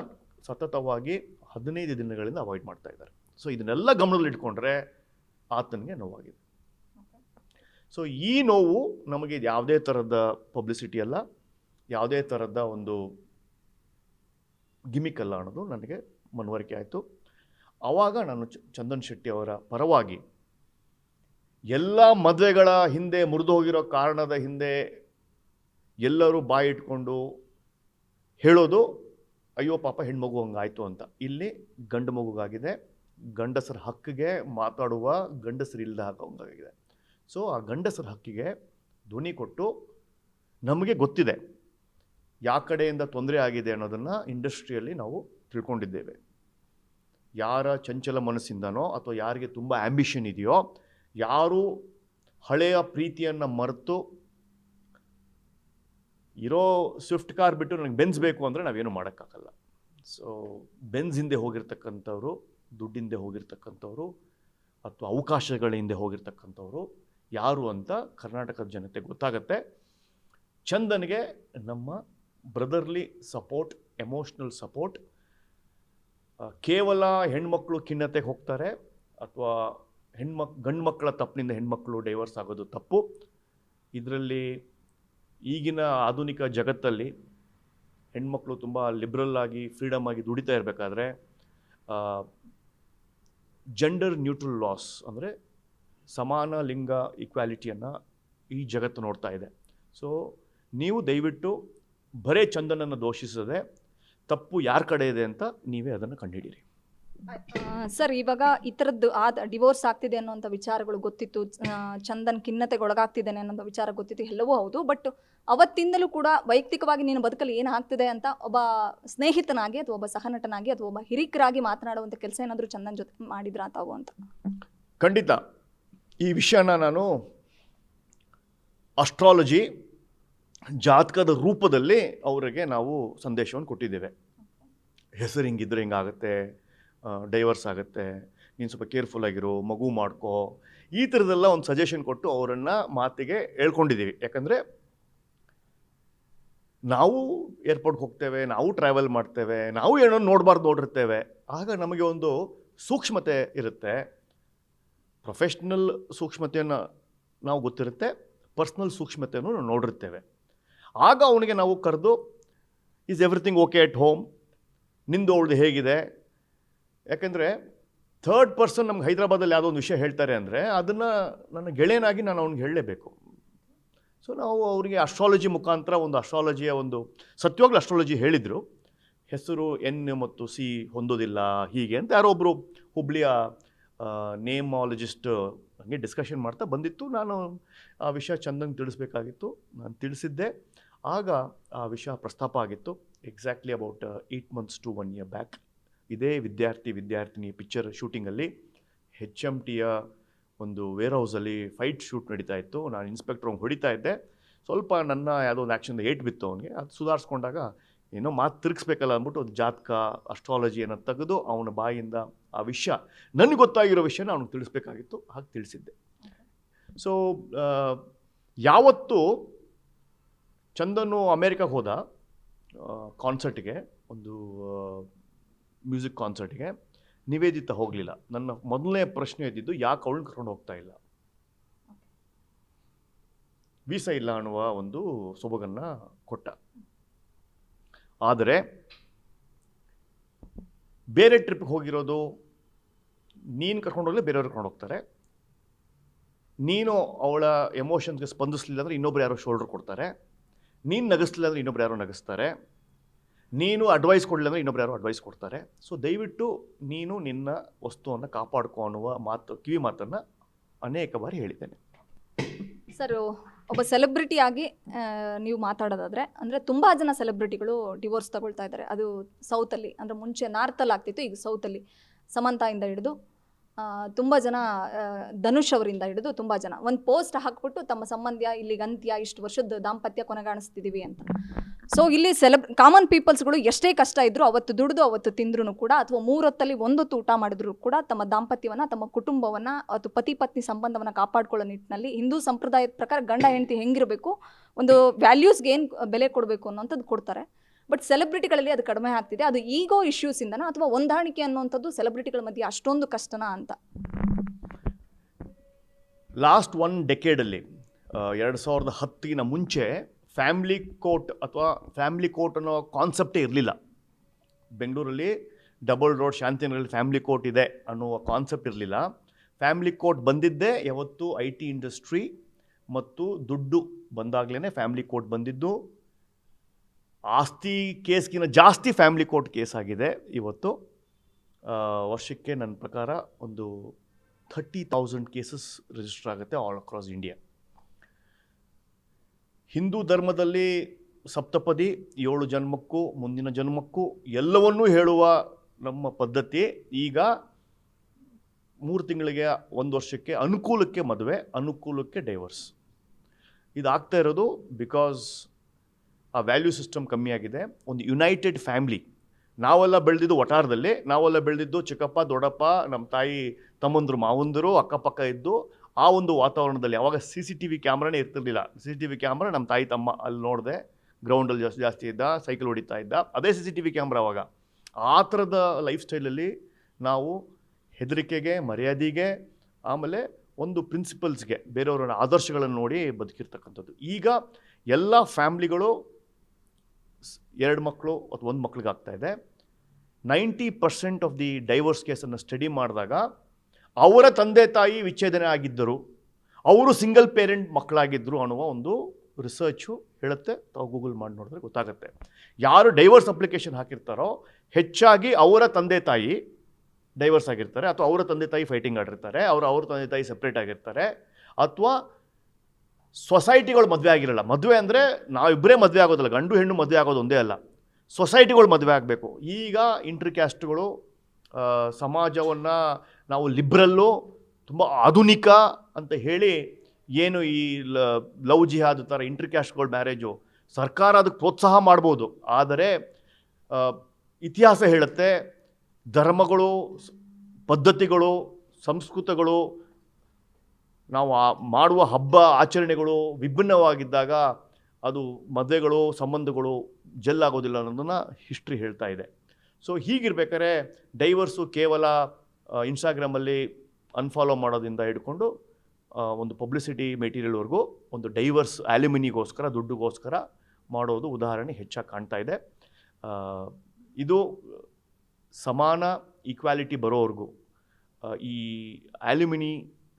ಸತತವಾಗಿ ಹದಿನೈದು ದಿನಗಳಿಂದ ಅವಾಯ್ಡ್ ಮಾಡ್ತಾ ಇದ್ದಾರೆ. ಸೊ ಇದನ್ನೆಲ್ಲ ಗಮನದಲ್ಲಿಟ್ಕೊಂಡ್ರೆ ಆತನಿಗೆ ನೋವಾಗಿದೆ. ಸೊ ಈ ನೋವು ನಮಗೆ ಯಾವುದೇ ಥರದ ಪಬ್ಲಿಸಿಟಿ ಅಲ್ಲ. ಯಾವುದೇ ಥರದ ಒಂದು ಗಿಮಿಕ್ ಅಲ್ಲ ಅನ್ನೋದು ನನಗೆ ಮನವರಿಕೆ ಆಯಿತು. ಆವಾಗ ನಾನು ಚಂದನ್ ಶೆಟ್ಟಿ ಅವರ ಪರವಾಗಿ ಎಲ್ಲ ಮದುವೆಗಳ ಹಿಂದೆ ಮುರಿದು ಹೋಗಿರೋ ಕಾರಣದ ಹಿಂದೆ ಎಲ್ಲರೂ ಬಾಯಿ ಇಟ್ಕೊಂಡು ಹೇಳೋದು, ಅಯ್ಯೋ ಪಾಪ ಹೆಣ್ಮಗು ಹಂಗಾಯಿತು ಅಂತ. ಇಲ್ಲಿ ಗಂಡು ಮಗುಗಾಗಿದೆ. ಗಂಡಸರ ಹಕ್ಕಿಗೆ ಮಾತಾಡುವ ಗಂಡಸರಿಲ್ಲದ ಒಂದಾಗಿದೆ. ಸೊ ಆ ಗಂಡಸರ ಹಕ್ಕಿಗೆ ಧ್ವನಿ ಕೊಟ್ಟು ನಮಗೆ ಗೊತ್ತಿದೆ ಯಾವ ಕಡೆಯಿಂದ ತೊಂದರೆ ಆಗಿದೆ ಅನ್ನೋದನ್ನು ಇಂಡಸ್ಟ್ರಿಯಲ್ಲಿ ನಾವು ತಿಳ್ಕೊಂಡಿದ್ದೇವೆ. ಯಾರ ಚಂಚಲ ಮನಸ್ಸಿಂದನೋ ಅಥವಾ ಯಾರಿಗೆ ತುಂಬ ಆ್ಯಂಬಿಷನ್ ಇದೆಯೋ, ಯಾರು ಹಳೆಯ ಪ್ರೀತಿಯನ್ನು ಮರೆತು ಇರೋ ಸ್ವಿಫ್ಟ್ ಕಾರ್ ಬಿಟ್ಟು ನನಗೆ ಬೆನ್ಸ್ ಬೇಕು ಅಂದರೆ ನಾವೇನು ಮಾಡೋಕ್ಕಾಗಲ್ಲ. ಸೊ ಬೆನ್ಸ್ ಹಿಂದೆ ಹೋಗಿರ್ತಕ್ಕಂಥವ್ರು ದುಡ್ಡಿಂದೆ ಹೋಗಿರ್ತಕ್ಕಂಥವ್ರು ಅಥವಾ ಅವಕಾಶಗಳ ಹಿಂದೆ ಹೋಗಿರ್ತಕ್ಕಂಥವ್ರು ಯಾರು ಅಂತ ಕರ್ನಾಟಕದ ಜನತೆ ಗೊತ್ತಾಗತ್ತೆ. ಚಂದನ್ಗೆ ನಮ್ಮ ಬ್ರದರ್ಲಿ ಸಪೋರ್ಟ್, ಎಮೋಷ್ನಲ್ ಸಪೋರ್ಟ್ ಕೇವಲ ಹೆಣ್ಮಕ್ಳು ಖಿನ್ನತೆಗೆ ಹೋಗ್ತಾರೆ ಅಥವಾ ಹೆಣ್ಮಕ್ ಗಂಡು ಮಕ್ಕಳ ತಪ್ಪಿನಿಂದ ಹೆಣ್ಮಕ್ಳು ಡೈವರ್ಸ್ ಆಗೋದು ತಪ್ಪು. ಇದರಲ್ಲಿ ಈಗಿನ ಆಧುನಿಕ ಜಗತ್ತಲ್ಲಿ ಹೆಣ್ಮಕ್ಳು ತುಂಬ ಲಿಬ್ರಲ್ ಆಗಿ, ಫ್ರೀಡಮ್ ಆಗಿ ದುಡಿತಾ ಇರಬೇಕಾದ್ರೆ ಜೆಂಡರ್ ನ್ಯೂಟ್ರಲ್ ಲಾಸ್ ಅಂದರೆ ಸಮಾನ ಲಿಂಗ ಈಕ್ವಾಲಿಟಿಯನ್ನು ಈ ಜಗತ್ತು ನೋಡ್ತಾ ಇದೆ. ಸೊ ನೀವು ದಯವಿಟ್ಟು ಬರೇ ಚಂದನನ್ನು ದೋಷಿಸದೆ ತಪ್ಪು ಯಾರ ಕಡೆ ಇದೆ ಅಂತ ನೀವೇ ಅದನ್ನು ಕಂಡುಹಿಡೀರಿ ಸರ್, ಇವಾಗ ಈ ಥರದ್ದು ಆದ ಡಿವೋರ್ಸ್ ಆಗ್ತಿದೆ ಅನ್ನೋಂಥ ವಿಚಾರಗಳು ಗೊತ್ತಿತ್ತು. ಚಂದನ್ ಖಿನ್ನತೆಗೆ ಒಳಗಾಗ್ತಿದ್ದೇನೆ ಅನ್ನೋಂಥ ವಿಚಾರ ಗೊತ್ತಿತ್ತು. ಎಲ್ಲವೂ ಹೌದು. ಬಟ್ ಅವತ್ತಿಂದಲೂ ಕೂಡ ವೈಯಕ್ತಿಕವಾಗಿ ನೀನು ಬದುಕಲು ಏನಾಗ್ತಿದೆ ಅಂತ ಒಬ್ಬ ಸ್ನೇಹಿತನಾಗಿ ಅಥವಾ ಒಬ್ಬ ಸಹನಟನಾಗಿ ಅಥವಾ ಒಬ್ಬ ಹಿರಿಕರಾಗಿ ಮಾತನಾಡುವಂಥ ಕೆಲಸ ಏನಾದರೂ ಚಂದನ್ ಜೊತೆ ಮಾಡಿದ್ರ ತಾವು ಅಂತ? ಖಂಡಿತ. ಈ ವಿಷಯನ ನಾನು ಅಸ್ಟ್ರಾಲಜಿ ಜಾತಕದ ರೂಪದಲ್ಲಿ ಅವರಿಗೆ ನಾವು ಸಂದೇಶವನ್ನು ಕೊಟ್ಟಿದ್ದೇವೆ. ಹೆಸರು ಹಿಂಗಿದ್ರೆ ಹಿಂಗಾಗುತ್ತೆ ಡೈವರ್ಸ್ ಆಗುತ್ತೆ, ನೀನು ಸ್ವಲ್ಪ ಕೇರ್ಫುಲ್ ಆಗಿರು, ಮಗು ಮಾಡ್ಕೋ, ಈ ಥರದ್ದೆಲ್ಲ ಒಂದು ಸಜೆಷನ್ ಕೊಟ್ಟು ಅವರನ್ನು ಮಾತಿಗೆ ಹೇಳ್ಕೊಂಡಿದ್ದೀವಿ. ಯಾಕಂದರೆ ನಾವು ಏರ್ಪೋರ್ಟ್ಗೆ ಹೋಗ್ತೇವೆ, ನಾವು ಟ್ರಾವೆಲ್ ಮಾಡ್ತೇವೆ, ನಾವು ಏನೋ ನೋಡಬಾರ್ದು ನೋಡಿರ್ತೇವೆ, ಆಗ ನಮಗೆ ಒಂದು ಸೂಕ್ಷ್ಮತೆ ಇರುತ್ತೆ. ಪ್ರೊಫೆಷ್ನಲ್ ಸೂಕ್ಷ್ಮತೆಯನ್ನು ನಾವು ಗೊತ್ತಿರುತ್ತೆ ಪರ್ಸ್ನಲ್ ಸೂಕ್ಷ್ಮತೆಯನ್ನು ನಾವು ನೋಡಿರ್ತೇವೆ. ಆಗ ಅವನಿಗೆ ನಾವು ಕರೆದು is everything okay at home ನಿಂದು ಅವಳದು ಹೇಗಿದೆ? ಯಾಕೆಂದರೆ ಥರ್ಡ್ ಪರ್ಸನ್ ನಮ್ಗೆ ಹೈದರಾಬಾದಲ್ಲಿ ಯಾವುದೋ ಒಂದು ವಿಷಯ ಹೇಳ್ತಾರೆ ಅಂದರೆ, ಅದನ್ನು ನನ್ನ ಗೆಳೆಯನಾಗಿ ನಾನು ಅವ್ನಿಗೆ ಹೇಳಲೇಬೇಕು. ಸೊ ನಾವು ಅವರಿಗೆ ಅಸ್ಟ್ರಾಲಜಿ ಮುಖಾಂತರ ಒಂದು ಅಸ್ಟ್ರಾಲಜಿಯ ಒಂದು ಸತ್ಯವಾಗ್ಲೂ ಅಸ್ಟ್ರಾಲಜಿ ಹೇಳಿದರು. ಹೆಸರು, ಎನ್ ಮತ್ತು ಸಿ ಹೊಂದೋದಿಲ್ಲ ಹೀಗೆ ಅಂತ ಯಾರೋ ಒಬ್ಬರು ಹುಬ್ಳಿಯ ನೇಮಾಲಜಿಸ್ಟ್ ಹಂಗೆ ಡಿಸ್ಕಷನ್ ಮಾಡ್ತಾ ಬಂದಿತ್ತು. ನಾನು ಆ ವಿಷಯ ಚಂದಂಗೆ ತಿಳಿಸ್ಬೇಕಾಗಿತ್ತು. ನಾನು ತಿಳಿಸಿದ್ದೆ. ಆಗ ಆ ವಿಷಯ ಪ್ರಸ್ತಾಪ ಆಗಿತ್ತು. Exactly about eight months to one year back ಇದೇ ವಿದ್ಯಾರ್ಥಿ, ವಿದ್ಯಾರ್ಥಿನಿ ಪಿಕ್ಚರ್ ಶೂಟಿಂಗಲ್ಲಿ ಹೆಚ್ ಎಂ ಟಿಯ ಒಂದು ವೇರ್ ಹೌಸಲ್ಲಿ ಫೈಟ್ ಶೂಟ್ ನಡೀತಾ ಇತ್ತು. ನಾನು ಇನ್ಸ್ಪೆಕ್ಟರ್ ಅವ್ನು ಹೊಡಿತಾ ಇದ್ದೆ. ಸ್ವಲ್ಪ ನನ್ನ ಯಾವುದೋ ಒಂದು ಆ್ಯಕ್ಷನ್ ಏಟ್ ಬಿತ್ತು ಅವನಿಗೆ. ಅದು ಸುಧಾರಿಸ್ಕೊಂಡಾಗ ಏನೋ ಮಾತು ತಿರುಗಿಸ್ಬೇಕಲ್ಲ ಅಂದ್ಬಿಟ್ಟು ಒಂದು ಜಾತಕ ಅಸ್ಟ್ರಾಲಜಿಯನ್ನು ತೆಗೆದು ಅವನ ಬಾಯಿಂದ ಆ ವಿಷಯ, ನನಗೆ ಗೊತ್ತಾಗಿರೋ ವಿಷಯನ ಅವ್ನಿಗೆ ತಿಳಿಸ್ಬೇಕಾಗಿತ್ತು. ಹಾಗೆ ತಿಳಿಸಿದ್ದೆ. ಸೊ ಯಾವತ್ತೂ ಚಂದನು ಅಮೇರಿಕಾಗೆ ಹೋದ ಕಾನ್ಸರ್ಟ್ಗೆ ಒಂದು ಮ್ಯೂಸಿಕ್ ಕಾನ್ಸರ್ಟ್ಗೆ ನಿವೇದಿತ ಹೋಗಲಿಲ್ಲ. ನನ್ನ ಮೊದಲನೇ ಪ್ರಶ್ನೆ ಇದ್ದಿದ್ದು, ಯಾಕೆ ಅವಳನ್ನ ಕರ್ಕೊಂಡು ಹೋಗ್ತಾ ಇಲ್ಲ? ವೀಸಾ ಇಲ್ಲ ಅನ್ನುವ ಒಂದು ಸೊಬಗನ್ನು ಕೊಟ್ಟ. ಆದರೆ, ಬೇರೆ ಟ್ರಿಪ್ಗೆ ಹೋಗಿರೋದು, ನೀನು ಕರ್ಕೊಂಡು ಹೋಗಲಿ, ಬೇರೆಯವ್ರು ಕರ್ಕೊಂಡು ಹೋಗ್ತಾರೆ. ನೀನು ಅವಳ ಎಮೋಷನ್ಸ್ಗೆ ಸ್ಪಂದಿಸಲಿಲ್ಲ ಅಂದರೆ ಇನ್ನೊಬ್ರು ಯಾರೋ ಶೋಲ್ಡರ್ ಕೊಡ್ತಾರೆ. ನೀನು ನಗಿಸ್ಲಿಲ್ಲ ಅಂದರೆ ಇನ್ನೊಬ್ರು ಯಾರೋ ನಗಿಸ್ತಾರೆ. ನೀನು ಅಡ್ವೈಸ್ ಕೊಡಲಿಲ್ಲ ಅಂದರೆ ಇನ್ನೊಬ್ರು ಯಾರು ಅಡ್ವೈಸ್ ಕೊಡ್ತಾರೆ. ಸೊ ದಯವಿಟ್ಟು ನೀನು ನಿನ್ನ ವಸ್ತುವನ್ನು ಕಾಪಾಡ್ಕೊ ಅನ್ನುವ ಮಾತು, ಕಿವಿ ಮಾತನ್ನು ಅನೇಕ ಬಾರಿ ಹೇಳಿದ್ದೇನೆ. ಸರ್ ಒಬ್ಬ ಸೆಲೆಬ್ರಿಟಿ ಆಗಿ ನೀವು ಮಾತಾಡೋದಾದ್ರೆ, ಅಂದರೆ ತುಂಬ ಜನ ಸೆಲೆಬ್ರಿಟಿಗಳು ಡಿವೋರ್ಸ್ ತಗೊಳ್ತಾ ಇದ್ದಾರೆ. ಅದು ಸೌತಲ್ಲಿ ಅಂದರೆ ಮುಂಚೆ ನಾರ್ತಲ್ಲಿ ಆಗ್ತಿತ್ತು, ಈಗ ಸೌತಲ್ಲಿ ಸಮಂತಾಯಿಂದ ಹಿಡಿದು ತುಂಬ ಜನ ಧನುಷ್ ಅವರಿಂದ ಹಿಡಿದು ತುಂಬ ಜನ. ಒಂದು ಪೋಸ್ಟ್ ಹಾಕ್ಬಿಟ್ಟು ತಮ್ಮ ಸಂಬಂಧ ಇಲ್ಲಿ ಅಂತ್ಯ ಇಷ್ಟು ವರ್ಷದ ದಾಂಪತ್ಯ ಕೊನೆಗಾಣಿಸ್ತಿದ್ದೀವಿ ಅಂತ. ಸೊ ಇಲ್ಲಿ ಸೆಲೆಬ್ ಕಾಮನ್ ಪೀಪಲ್ಸ್ಗಳು ಎಷ್ಟೇ ಕಷ್ಟ ಇದ್ದರೂ ಅವತ್ತು ದುಡಿದು, ಅವತ್ತು ತಿಂದ್ರೂ ಕೂಡ, ಅಥವಾ ಮೂರೊತ್ತಲ್ಲಿ ಒಂದೊತ್ತು ಊಟ ಮಾಡಿದ್ರು ಕೂಡ ತಮ್ಮ ದಾಂಪತ್ಯವನ್ನು, ತಮ್ಮ ಕುಟುಂಬವನ್ನು, ಅಥವಾ ಪತಿ ಪತ್ನಿ ಸಂಬಂಧವನ್ನು ಕಾಪಾಡ್ಕೊಳ್ಳೋ ನಿಟ್ಟಿನಲ್ಲಿ ಹಿಂದೂ ಸಂಪ್ರದಾಯದ ಪ್ರಕಾರ ಗಂಡ ಹೆಂಡತಿ ಹೆಂಗಿರಬೇಕು, ಒಂದು ವ್ಯಾಲ್ಯೂಸ್ಗೆ ಏನು ಬೆಲೆ ಕೊಡಬೇಕು ಅನ್ನೋಂಥದ್ದು ಕೊಡ್ತಾರೆ. ಬಟ್ ಸೆಲೆಬ್ರಿಟಿಗಳಲ್ಲಿ ಅದು ಕಡಿಮೆ ಆಗ್ತಿದೆ. ಅದು ಈಗೋ ಇಶ್ಯೂಸಿಂದನ ಅಥವಾ ಹೊಂದಾಣಿಕೆ ಅನ್ನುವಂಥದ್ದು ಸೆಲೆಬ್ರಿಟಿಗಳ ಮಧ್ಯೆ ಅಷ್ಟೊಂದು ಕಷ್ಟನ ಅಂತ? ಲಾಸ್ಟ್ ಒನ್ ಡೆಕೇಡಲ್ಲಿ ಎರಡು ಸಾವಿರದ ಹತ್ತಿನ ಮುಂಚೆ ಫ್ಯಾಮ್ಲಿ ಕೋರ್ಟ್ ಅಥವಾ ಫ್ಯಾಮ್ಲಿ ಕೋರ್ಟ್ ಅನ್ನೋ ಕಾನ್ಸೆಪ್ಟೇ ಇರಲಿಲ್ಲ. ಬೆಂಗಳೂರಲ್ಲಿ ಡಬಲ್ ರೋಡ್ ಶಾಂತಿನಗರಲ್ಲಿ ಫ್ಯಾಮ್ಲಿ ಕೋರ್ಟ್ ಇದೆ ಅನ್ನುವ ಕಾನ್ಸೆಪ್ಟ್ ಇರಲಿಲ್ಲ. ಫ್ಯಾಮ್ಲಿ ಕೋರ್ಟ್ ಬಂದಿದ್ದೇ ಯಾವತ್ತು ಐ ಟಿ ಇಂಡಸ್ಟ್ರಿ ಮತ್ತು ದುಡ್ಡು ಬಂದಾಗಲೇ ಫ್ಯಾಮ್ಲಿ ಕೋರ್ಟ್ ಬಂದಿದ್ದು. ಆಸ್ತಿ ಕೇಸ್ಗಿನ ಜಾಸ್ತಿ ಫ್ಯಾಮಿಲಿ ಕೋರ್ಟ್ ಕೇಸ್ ಆಗಿದೆ ಇವತ್ತು. ವರ್ಷಕ್ಕೆ ನನ್ನ ಪ್ರಕಾರ ಒಂದು ಥರ್ಟಿ ತೌಸಂಡ್ ಕೇಸಸ್ ರಿಜಿಸ್ಟರ್ ಆಗುತ್ತೆ ಆಲ್ ಅಕ್ರಾಸ್ ಇಂಡಿಯಾ. ಹಿಂದೂ ಧರ್ಮದಲ್ಲಿ ಸಪ್ತಪದಿ, ಏಳು ಜನ್ಮಕ್ಕೂ, ಮುಂದಿನ ಜನ್ಮಕ್ಕೂ ಎಲ್ಲವನ್ನೂ ಹೇಳುವ ನಮ್ಮ ಪದ್ಧತಿ. ಈಗ ಮೂರು ತಿಂಗಳಿಗೆ, ಒಂದು ವರ್ಷಕ್ಕೆ ಅನುಕೂಲಕ್ಕೆ ಮದುವೆ, ಅನುಕೂಲಕ್ಕೆ ಡೈವರ್ಸ್ ಇದಾಗ್ತಾ ಇರೋದು ಬಿಕಾಸ್ ಆ ವ್ಯಾಲ್ಯೂ ಸಿಸ್ಟಮ್ ಕಮ್ಮಿ ಆಗಿದೆ. ಒಂದು ಯುನೈಟೆಡ್ ಫ್ಯಾಮ್ಲಿ ನಾವೆಲ್ಲ ಬೆಳೆದಿದ್ದು ವಟಾರದಲ್ಲಿ ನಾವೆಲ್ಲ ಬೆಳೆದಿದ್ದು ಚಿಕ್ಕಪ್ಪ, ದೊಡ್ಡಪ್ಪ ನಮ್ಮ ತಾಯಿ, ತಮ್ಮಂದರು, ಮಾವಂದರು, ಅಕ್ಕಪಕ್ಕ ಇದ್ದು ಆ ಒಂದು ವಾತಾವರಣದಲ್ಲಿ ಅವಾಗ ಸಿ ಸಿ ಟಿ ವಿ ಕ್ಯಾಮ್ರಾನೇ ಇರ್ತಿರ್ಲಿಲ್ಲ. C C T V camera ನಮ್ಮ ತಾಯಿ, ತಮ್ಮ ಅಲ್ಲಿ ನೋಡಿದೆ ಗ್ರೌಂಡಲ್ಲಿ ಜಾಸ್ತಿ ಜಾಸ್ತಿ ಇದ್ದ ಸೈಕಲ್ ಹೊಡಿತಾ ಇದ್ದ. ಅದೇ C C T V camera ಅವಾಗ. ಆ ಥರದ ಲೈಫ್ ಸ್ಟೈಲಲ್ಲಿ ನಾವು ಹೆದರಿಕೆಗೆ, ಮರ್ಯಾದೆಗೆ, ಆಮೇಲೆ ಒಂದು ಪ್ರಿನ್ಸಿಪಲ್ಸ್ಗೆ ಬೇರೆಯವರ ಆದರ್ಶಗಳನ್ನು ನೋಡಿ ಬದುಕಿರ್ತಕ್ಕಂಥದ್ದು. ಈಗ ಎಲ್ಲ ಫ್ಯಾಮ್ಲಿಗಳು ಎರಡು ಮಕ್ಕಳು ಅಥವಾ ಒಂದು ಮಕ್ಳಿಗಾಗ್ತಾ ಇದೆ. Ninety percent of the divorce ಕೇಸನ್ನು ಸ್ಟಡಿ ಮಾಡಿದಾಗ ಅವರ ತಂದೆ ತಾಯಿ ವಿಚ್ಛೇದನೆ ಆಗಿದ್ದರು. ಅವರು ಸಿಂಗಲ್ ಪೇರೆಂಟ್ ಮಕ್ಕಳಾಗಿದ್ದರು ಅನ್ನುವ ಒಂದು ರಿಸರ್ಚು ಹೇಳುತ್ತೆ. ತಾವು ಗೂಗಲ್ ಮಾಡಿ ನೋಡಿದ್ರೆ ಗೊತ್ತಾಗುತ್ತೆ. ಯಾರು ಡೈವರ್ಸ್ ಅಪ್ಲಿಕೇಶನ್ ಹಾಕಿರ್ತಾರೋ ಹೆಚ್ಚಾಗಿ ಅವರ ತಂದೆ ತಾಯಿ ಡೈವರ್ಸ್ ಆಗಿರ್ತಾರೆ ಅಥವಾ ಅವರ ತಂದೆ ತಾಯಿ ಫೈಟಿಂಗ್ ಆಡಿರ್ತಾರೆ. ಅವರು ಅವ್ರ ತಂದೆ ತಾಯಿ ಸಪ್ರೇಟ್ ಆಗಿರ್ತಾರೆ. ಅಥವಾ ಸೊಸೈಟಿಗಳು ಮದುವೆ ಆಗಿರಲ್ಲ. ಮದುವೆ ಅಂದರೆ ನಾವಿಬ್ಬರೇ ಮದುವೆ ಆಗೋದಲ್ಲ. ಗಂಡು ಹೆಣ್ಣು ಮದುವೆ ಆಗೋದು ಒಂದೇ ಅಲ್ಲ. ಸೊಸೈಟಿಗಳು ಮದುವೆ ಆಗಬೇಕು. ಈಗ ಇಂಟರ್ ಕ್ಯಾಸ್ಟ್ಗಳು ಸಮಾಜವನ್ನು ನಾವು ಲಿಬ್ರಲ್ಲು, ತುಂಬ ಆಧುನಿಕ ಅಂತ ಹೇಳಿ ಏನು ಈ ಲವ್ ಜಿಹಾದ್ ಥರ ಇಂಟರ್ ಕ್ಯಾಸ್ಟ್ಗಳು ಮ್ಯಾರೇಜು ಸರ್ಕಾರ ಅದಕ್ಕೆ ಪ್ರೋತ್ಸಾಹ ಮಾಡ್ಬೋದು. ಆದರೆ ಇತಿಹಾಸ ಹೇಳುತ್ತೆ, ಧರ್ಮಗಳು ಪದ್ಧತಿಗಳು, ಸಂಸ್ಕೃತಗಳು ನಾವು ಆ ಮಾಡುವ ಹಬ್ಬ ಆಚರಣೆಗಳು ವಿಭಿನ್ನವಾಗಿದ್ದಾಗ ಅದು ಮದುವೆಗಳು, ಸಂಬಂಧಗಳು ಜೆಲ್ಲಾಗೋದಿಲ್ಲ ಅನ್ನೋದನ್ನು ಹಿಸ್ಟ್ರಿ ಹೇಳ್ತಾ ಇದೆ. ಸೊ ಹೀಗಿರ್ಬೇಕಾದ್ರೆ ಡೈವರ್ಸು ಕೇವಲ ಇನ್ಸ್ಟಾಗ್ರಾಮಲ್ಲಿ ಅನ್ಫಾಲೋ ಮಾಡೋದಿಂದ ಹಿಡ್ಕೊಂಡು ಒಂದು ಪಬ್ಲಿಸಿಟಿ ಮೆಟೀರಿಯಲ್ವರೆಗೂ ಒಂದು ಡೈವರ್ಸ್ ಆಲ್ಯುಮಿನಿಗೋಸ್ಕರ ದುಡ್ಡುಗೋಸ್ಕರ ಮಾಡೋದು ಉದಾಹರಣೆ ಹೆಚ್ಚಾಗಿ ಕಾಣ್ತಾ ಇದೆ. ಇದು ಸಮಾನ ಈಕ್ವಾಲಿಟಿ ಬರೋವರೆಗೂ ಈ ಆಲ್ಯುಮಿನಿ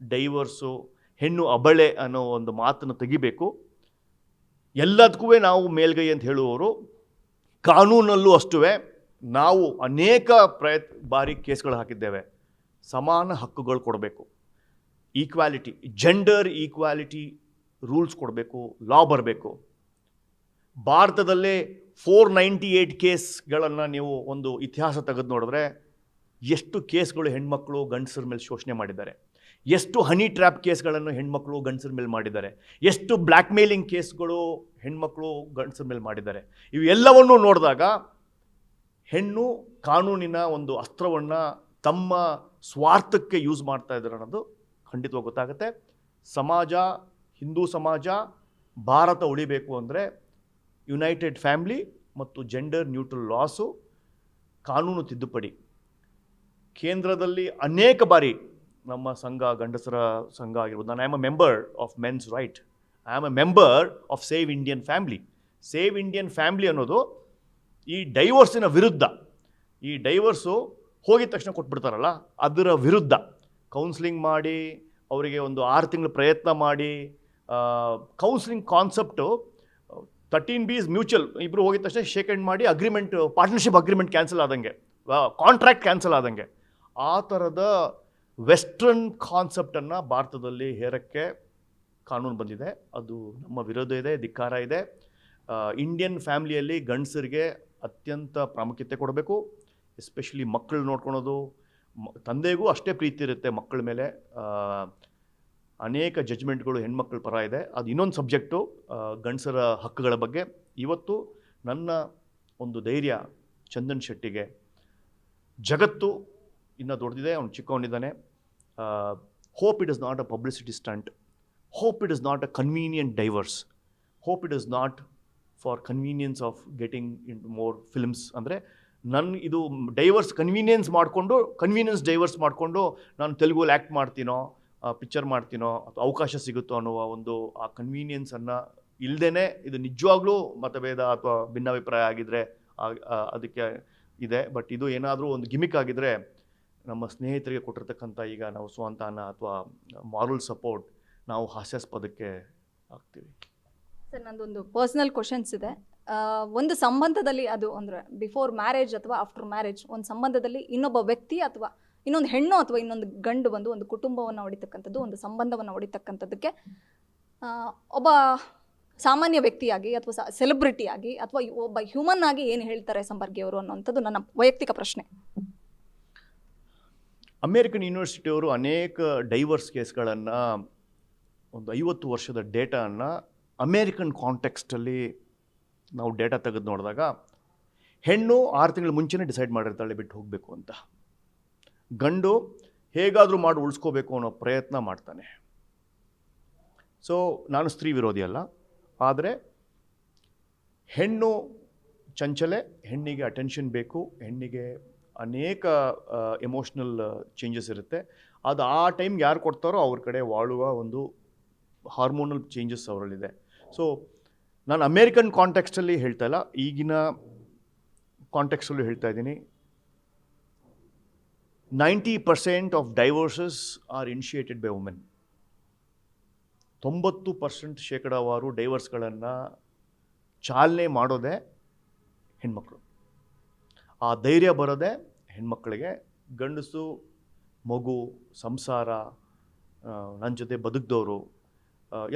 ಡೈವರ್ಸು, ಹೆಣ್ಣು ಅಬಳೆ ಅನ್ನೋ ಒಂದು ಮಾತನ್ನು ತೆಗಿಬೇಕು. ಎಲ್ಲದಕ್ಕೂ ನಾವು ಮೇಲ್ಗೈ ಅಂತ ಹೇಳುವವರು, ಕಾನೂನಲ್ಲೂ ಅಷ್ಟುವೆ, ನಾವು ಅನೇಕ ಪ್ರಯತ್, ಬಾರಿ ಕೇಸ್ಗಳು ಹಾಕಿದ್ದೇವೆ. ಸಮಾನ ಹಕ್ಕುಗಳು ಕೊಡಬೇಕು. ಈಕ್ವಾಲಿಟಿ, ಜೆಂಡರ್ ಈಕ್ವಾಲಿಟಿ ರೂಲ್ಸ್ ಕೊಡಬೇಕು, ಲಾ ಬರಬೇಕು. ಭಾರತದಲ್ಲೇ ಫೋರ್ ನೈಂಟಿ ಏಯ್ಟ್ ಕೇಸ್ಗಳನ್ನು ನೀವು ಒಂದು ಇತಿಹಾಸ ತೆಗೆದು ನೋಡಿದ್ರೆ, ಎಷ್ಟು ಕೇಸ್ಗಳು ಹೆಣ್ಮಕ್ಳು ಗಂಡಸರ ಮೇಲೆ ಶೋಷಣೆ ಮಾಡಿದ್ದಾರೆ. ಎಷ್ಟು ಹನಿ ಟ್ರ್ಯಾಪ್ ಕೇಸ್ಗಳನ್ನು ಹೆಣ್ಮಕ್ಳು ಗಂಡಸರ ಮೇಲೆ ಮಾಡಿದ್ದಾರೆ? ಎಷ್ಟು ಬ್ಲ್ಯಾಕ್ ಮೇಲಿಂಗ್ ಕೇಸ್ಗಳು ಹೆಣ್ಮಕ್ಳು ಗಂಡಸರ ಮೇಲೆ ಮಾಡಿದ್ದಾರೆ? ಇವೆಲ್ಲವನ್ನೂ ನೋಡಿದಾಗ ಹೆಣ್ಣು ಕಾನೂನಿನ ಒಂದು ಅಸ್ತ್ರವನ್ನು ತಮ್ಮ ಸ್ವಾರ್ಥಕ್ಕೆ ಯೂಸ್ ಮಾಡ್ತಾ ಇದ್ದಾರೆ ಅನ್ನೋದು ಖಂಡಿತವಾಗಿ ಗೊತ್ತಾಗುತ್ತೆ. ಸಮಾಜ, ಹಿಂದೂ ಸಮಾಜ, ಭಾರತ ಉಳಿಬೇಕು ಅಂದರೆ ಯುನೈಟೆಡ್ ಫ್ಯಾಮ್ಲಿ ಮತ್ತು ಜೆಂಡರ್ ನ್ಯೂಟ್ರಲ್ ಲಾಸು ಕಾನೂನು ತಿದ್ದುಪಡಿ. ಕೇಂದ್ರದಲ್ಲಿ ಅನೇಕ ಬಾರಿ ನಮ್ಮ ಸಂಘ, ಗಂಡಸರ ಸಂಘ ಆಗಿರ್ಬೋದು. ನಾನು I am a member of men's right I am a member of save Indian family save Indian family ಅನ್ನೋದು ಈ ಡೈವರ್ಸಿನ ವಿರುದ್ಧ. ಈ ಡೈವರ್ಸು ಹೋಗಿದ ತಕ್ಷಣ ಕೊಟ್ಬಿಡ್ತಾರಲ್ಲ, ಅದರ ವಿರುದ್ಧ. ಕೌನ್ಸ್ಲಿಂಗ್ ಮಾಡಿ, ಅವರಿಗೆ ಒಂದು ಆರು ತಿಂಗಳು ಪ್ರಯತ್ನ ಮಾಡಿ counselling concept thirteen Bs mutual ಇಬ್ಬರು ಹೋಗಿದ ತಕ್ಷಣ ಶೇಕ್ ಹ್ಯಾಂಡ್ ಮಾಡಿ ಅಗ್ರಿಮೆಂಟ್ ಪಾರ್ಟ್ನರ್ಶಿಪ್ ಅಗ್ರಿಮೆಂಟ್ ಕ್ಯಾನ್ಸಲ್ ಆದಂಗೆ. ಕಾಂಟ್ರಾಕ್ಟ್ ಕ್ಯಾನ್ಸಲ್ ಆದಂಗೆ. ಆ ಥರದ ವೆಸ್ಟ್ರನ್ ಕಾನ್ಸೆಪ್ಟನ್ನು ಭಾರತದಲ್ಲಿ ಹೇರಕ್ಕೆ ಕಾನೂನು ಬಂದಿದೆ. ಅದು ನಮ್ಮ ವಿರೋಧ ಇದೆ, ಧಿಕ್ಕಾರ ಇದೆ. ಇಂಡಿಯನ್ ಫ್ಯಾಮಿಲಿಯಲ್ಲಿ ಗಂಡಸರಿಗೆ ಅತ್ಯಂತ ಪ್ರಾಮುಖ್ಯತೆ ಕೊಡಬೇಕು. ಎಸ್ಪೆಷಲಿ ಮಕ್ಕಳು ನೋಡ್ಕೊಳೋದು. ತಂದೆಗೂ ಅಷ್ಟೇ ಪ್ರೀತಿ ಇರುತ್ತೆ ಮಕ್ಕಳ ಮೇಲೆ. ಅನೇಕ ಜಜ್ಮೆಂಟ್ಗಳು ಹೆಣ್ಮಕ್ಳ ಪರ ಇದೆ. ಅದು ಇನ್ನೊಂದು ಸಬ್ಜೆಕ್ಟು ಗಂಡಸರ ಹಕ್ಕುಗಳ ಬಗ್ಗೆ. ಇವತ್ತು ನನ್ನ ಒಂದು ಧೈರ್ಯ ಚಂದನ್ ಶೆಟ್ಟಿಗೆ. ಜಗತ್ತು ಇನ್ನೂ ದೊಡ್ಡದಿದೆ, ಅವ್ನು ಚಿಕ್ಕವನಿದ್ದಾನೆ. Hope it is not a publicity stunt hope it is not a convenient divorce hope it is not for convenience of getting in more films. ಅಂದರೆ ನನ್ನ ಇದು ಡೈವರ್ಸ್ ಕನ್ವೀನಿಯನ್ಸ್ ಮಾಡಿಕೊಂಡು ಕನ್ವೀನಿಯನ್ಸ್ ಡೈವರ್ಸ್ ಮಾಡಿಕೊಂಡು ನಾನು ತೆಲುಗಲ್ಲಿ ಆ್ಯಕ್ಟ್ ಮಾಡ್ತೀನೋ ಪಿಕ್ಚರ್ ಮಾಡ್ತೀನೋ, ಅಥವಾ ಅವಕಾಶ ಸಿಗುತ್ತೋ ಅನ್ನುವ ಒಂದು, ಆ ಕನ್ವೀನಿಯನ್ಸನ್ನು ಇಲ್ಲದೇ ಇದು ನಿಜವಾಗ್ಲೂ ಮತಭೇದ ಅಥವಾ ಭಿನ್ನಾಭಿಪ್ರಾಯ ಆಗಿದ್ದರೆ ಅದಕ್ಕೆ ಇದೆ. ಬಟ್ ಇದು ಏನಾದರೂ ಒಂದು ಗಿಮಿಕ್ ಆಗಿದ್ದರೆ ನಮ್ಮ ಸ್ನೇಹಿತರಿಗೆ ಕೊಟ್ಟಿರ್ತಕ್ಕಂಥ ಈಗ ನಾವು ಸ್ವಂತಾನ ಅಥವಾ ಮಾರಲ್ ಸಪೋರ್ಟ್ ನಾವು ಹಾಸ್ಯಾಸ್ಪದಕ್ಕೆ ಆಗ್ತೀವಿ ಸರ್, ನಂದೊಂದು ಪರ್ಸ್ನಲ್ ಕ್ವಶನ್ಸ್ ಇದೆ. ಒಂದು ಸಂಬಂಧದಲ್ಲಿ ಅದು ಅಂದರೆ ಬಿಫೋರ್ ಮ್ಯಾರೇಜ್ ಅಥವಾ ಆಫ್ಟರ್ ಮ್ಯಾರೇಜ್ ಒಂದು ಸಂಬಂಧದಲ್ಲಿ ಇನ್ನೊಬ್ಬ ವ್ಯಕ್ತಿ ಅಥವಾ ಇನ್ನೊಂದು ಹೆಣ್ಣು ಅಥವಾ ಇನ್ನೊಂದು ಗಂಡು ಬಂದು ಒಂದು ಕುಟುಂಬವನ್ನು ಹೊಡಿತಕ್ಕಂಥದ್ದು, ಒಂದು ಸಂಬಂಧವನ್ನು ಹೊಡಿತಕ್ಕಂಥದ್ದಕ್ಕೆ ಒಬ್ಬ ಸಾಮಾನ್ಯ ವ್ಯಕ್ತಿಯಾಗಿ ಅಥವಾ ಸೆಲೆಬ್ರಿಟಿಯಾಗಿ ಅಥವಾ ಒಬ್ಬ ಹ್ಯೂಮನ್ ಆಗಿ ಏನು ಹೇಳ್ತಾರೆ ಸಂಬರ್ಗಿಯವರು ಅನ್ನೋಂಥದ್ದು ನನ್ನ ವೈಯಕ್ತಿಕ ಪ್ರಶ್ನೆ. ಅಮೇರಿಕನ್ ಯೂನಿವರ್ಸಿಟಿಯವರು ಅನೇಕ ಡೈವರ್ಸ್ ಕೇಸ್ಗಳನ್ನು ಒಂದು ಐವತ್ತು ವರ್ಷದ ಡೇಟಾವನ್ನು ಅಮೇರಿಕನ್ ಕಾಂಟೆಕ್ಸ್ಟಲ್ಲಿ ನಾವು ಡೇಟಾ ತೆಗೆದು ನೋಡಿದಾಗ ಹೆಣ್ಣು ಆರು ತಿಂಗಳ ಮುಂಚೆನೇ ಡಿಸೈಡ್ ಮಾಡಿರ್ತಾಳೆ ಬಿಟ್ಟು ಹೋಗಬೇಕು ಅಂತ. ಗಂಡು ಹೇಗಾದರೂ ಮಾಡಿ ಉಳಿಸ್ಕೋಬೇಕು ಅನ್ನೋ ಪ್ರಯತ್ನ ಮಾಡ್ತಾನೆ. ಸೊ ನಾನು ಸ್ತ್ರೀ ವಿರೋಧಿ ಅಲ್ಲ. ಆದರೆ ಹೆಣ್ಣು ಚಂಚಲೆ, ಹೆಣ್ಣಿಗೆ ಅಟೆನ್ಷನ್ ಬೇಕು, ಹೆಣ್ಣಿಗೆ ಅನೇಕ ಎಮೋಷ್ನಲ್ ಚೇಂಜಸ್ ಇರುತ್ತೆ. ಅದು ಆ ಟೈಮ್ಗೆ ಯಾರು ಕೊಡ್ತಾರೋ ಅವ್ರ ಕಡೆ ವಾಳುವ ಒಂದು ಹಾರ್ಮೋನಲ್ ಚೇಂಜಸ್ ಅವರಲ್ಲಿದೆ. ಸೊ ನಾನು ಅಮೇರಿಕನ್ ಕಾಂಟೆಕ್ಸ್ಟಲ್ಲಿ ಹೇಳ್ತಾ ಇಲ್ಲ. ಈಗಿನ ಕಾಂಟೆಕ್ಸ್ಟಲ್ಲೂ ಹೇಳ್ತಾ ಇದ್ದೀನಿ. Ninety percent of divorces are initiated by women ತೊಂಬತ್ತು ಪರ್ಸೆಂಟ್ ಶೇಕಡಾವಾರು ಡೈವರ್ಸ್ಗಳನ್ನು ಚಾಲನೆ ಮಾಡೋದೇ ಹೆಣ್ಮಕ್ಳು. ಆ ಧೈರ್ಯ ಬರೋದೇ ಹೆಣ್ಮಕ್ಳಿಗೆ ಗಂಡಸು, ಮಗು, ಸಂಸಾರ ನನ್ನ ಜೊತೆ ಬದುಕಿದವರು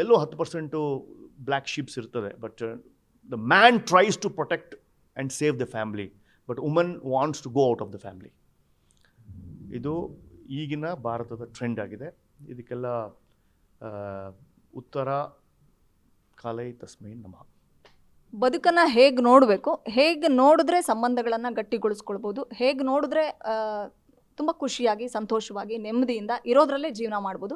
ಎಲ್ಲೋ ಹತ್ತು ಪರ್ಸೆಂಟು ಬ್ಲ್ಯಾಕ್ ಶೀಪ್ಸ್ ಇರ್ತದೆ, but the man tries to protect and save the family, but woman wants to go out of the family. ಇದು ಈಗಿನ ಭಾರತದ ಟ್ರೆಂಡ್ ಆಗಿದೆ. ಇದಕ್ಕೆಲ್ಲ ಉತ್ತರ ಕಾಲೈ ತಸ್ಮೈ ನಮಃ. ಬದುಕನ್ನು ಹೇಗೆ ನೋಡಬೇಕು ಹೇಗೆ ನೋಡಿದ್ರೆ ಸಂಬಂಧಗಳನ್ನು ಗಟ್ಟಿಗೊಳಿಸ್ಕೊಳ್ಬೋದು ಹೇಗೆ ನೋಡಿದ್ರೆ ತುಂಬ ಖುಷಿಯಾಗಿ ಸಂತೋಷವಾಗಿ ನೆಮ್ಮದಿಯಿಂದ ಇರೋದ್ರಲ್ಲೇ ಜೀವನ ಮಾಡ್ಬೋದು.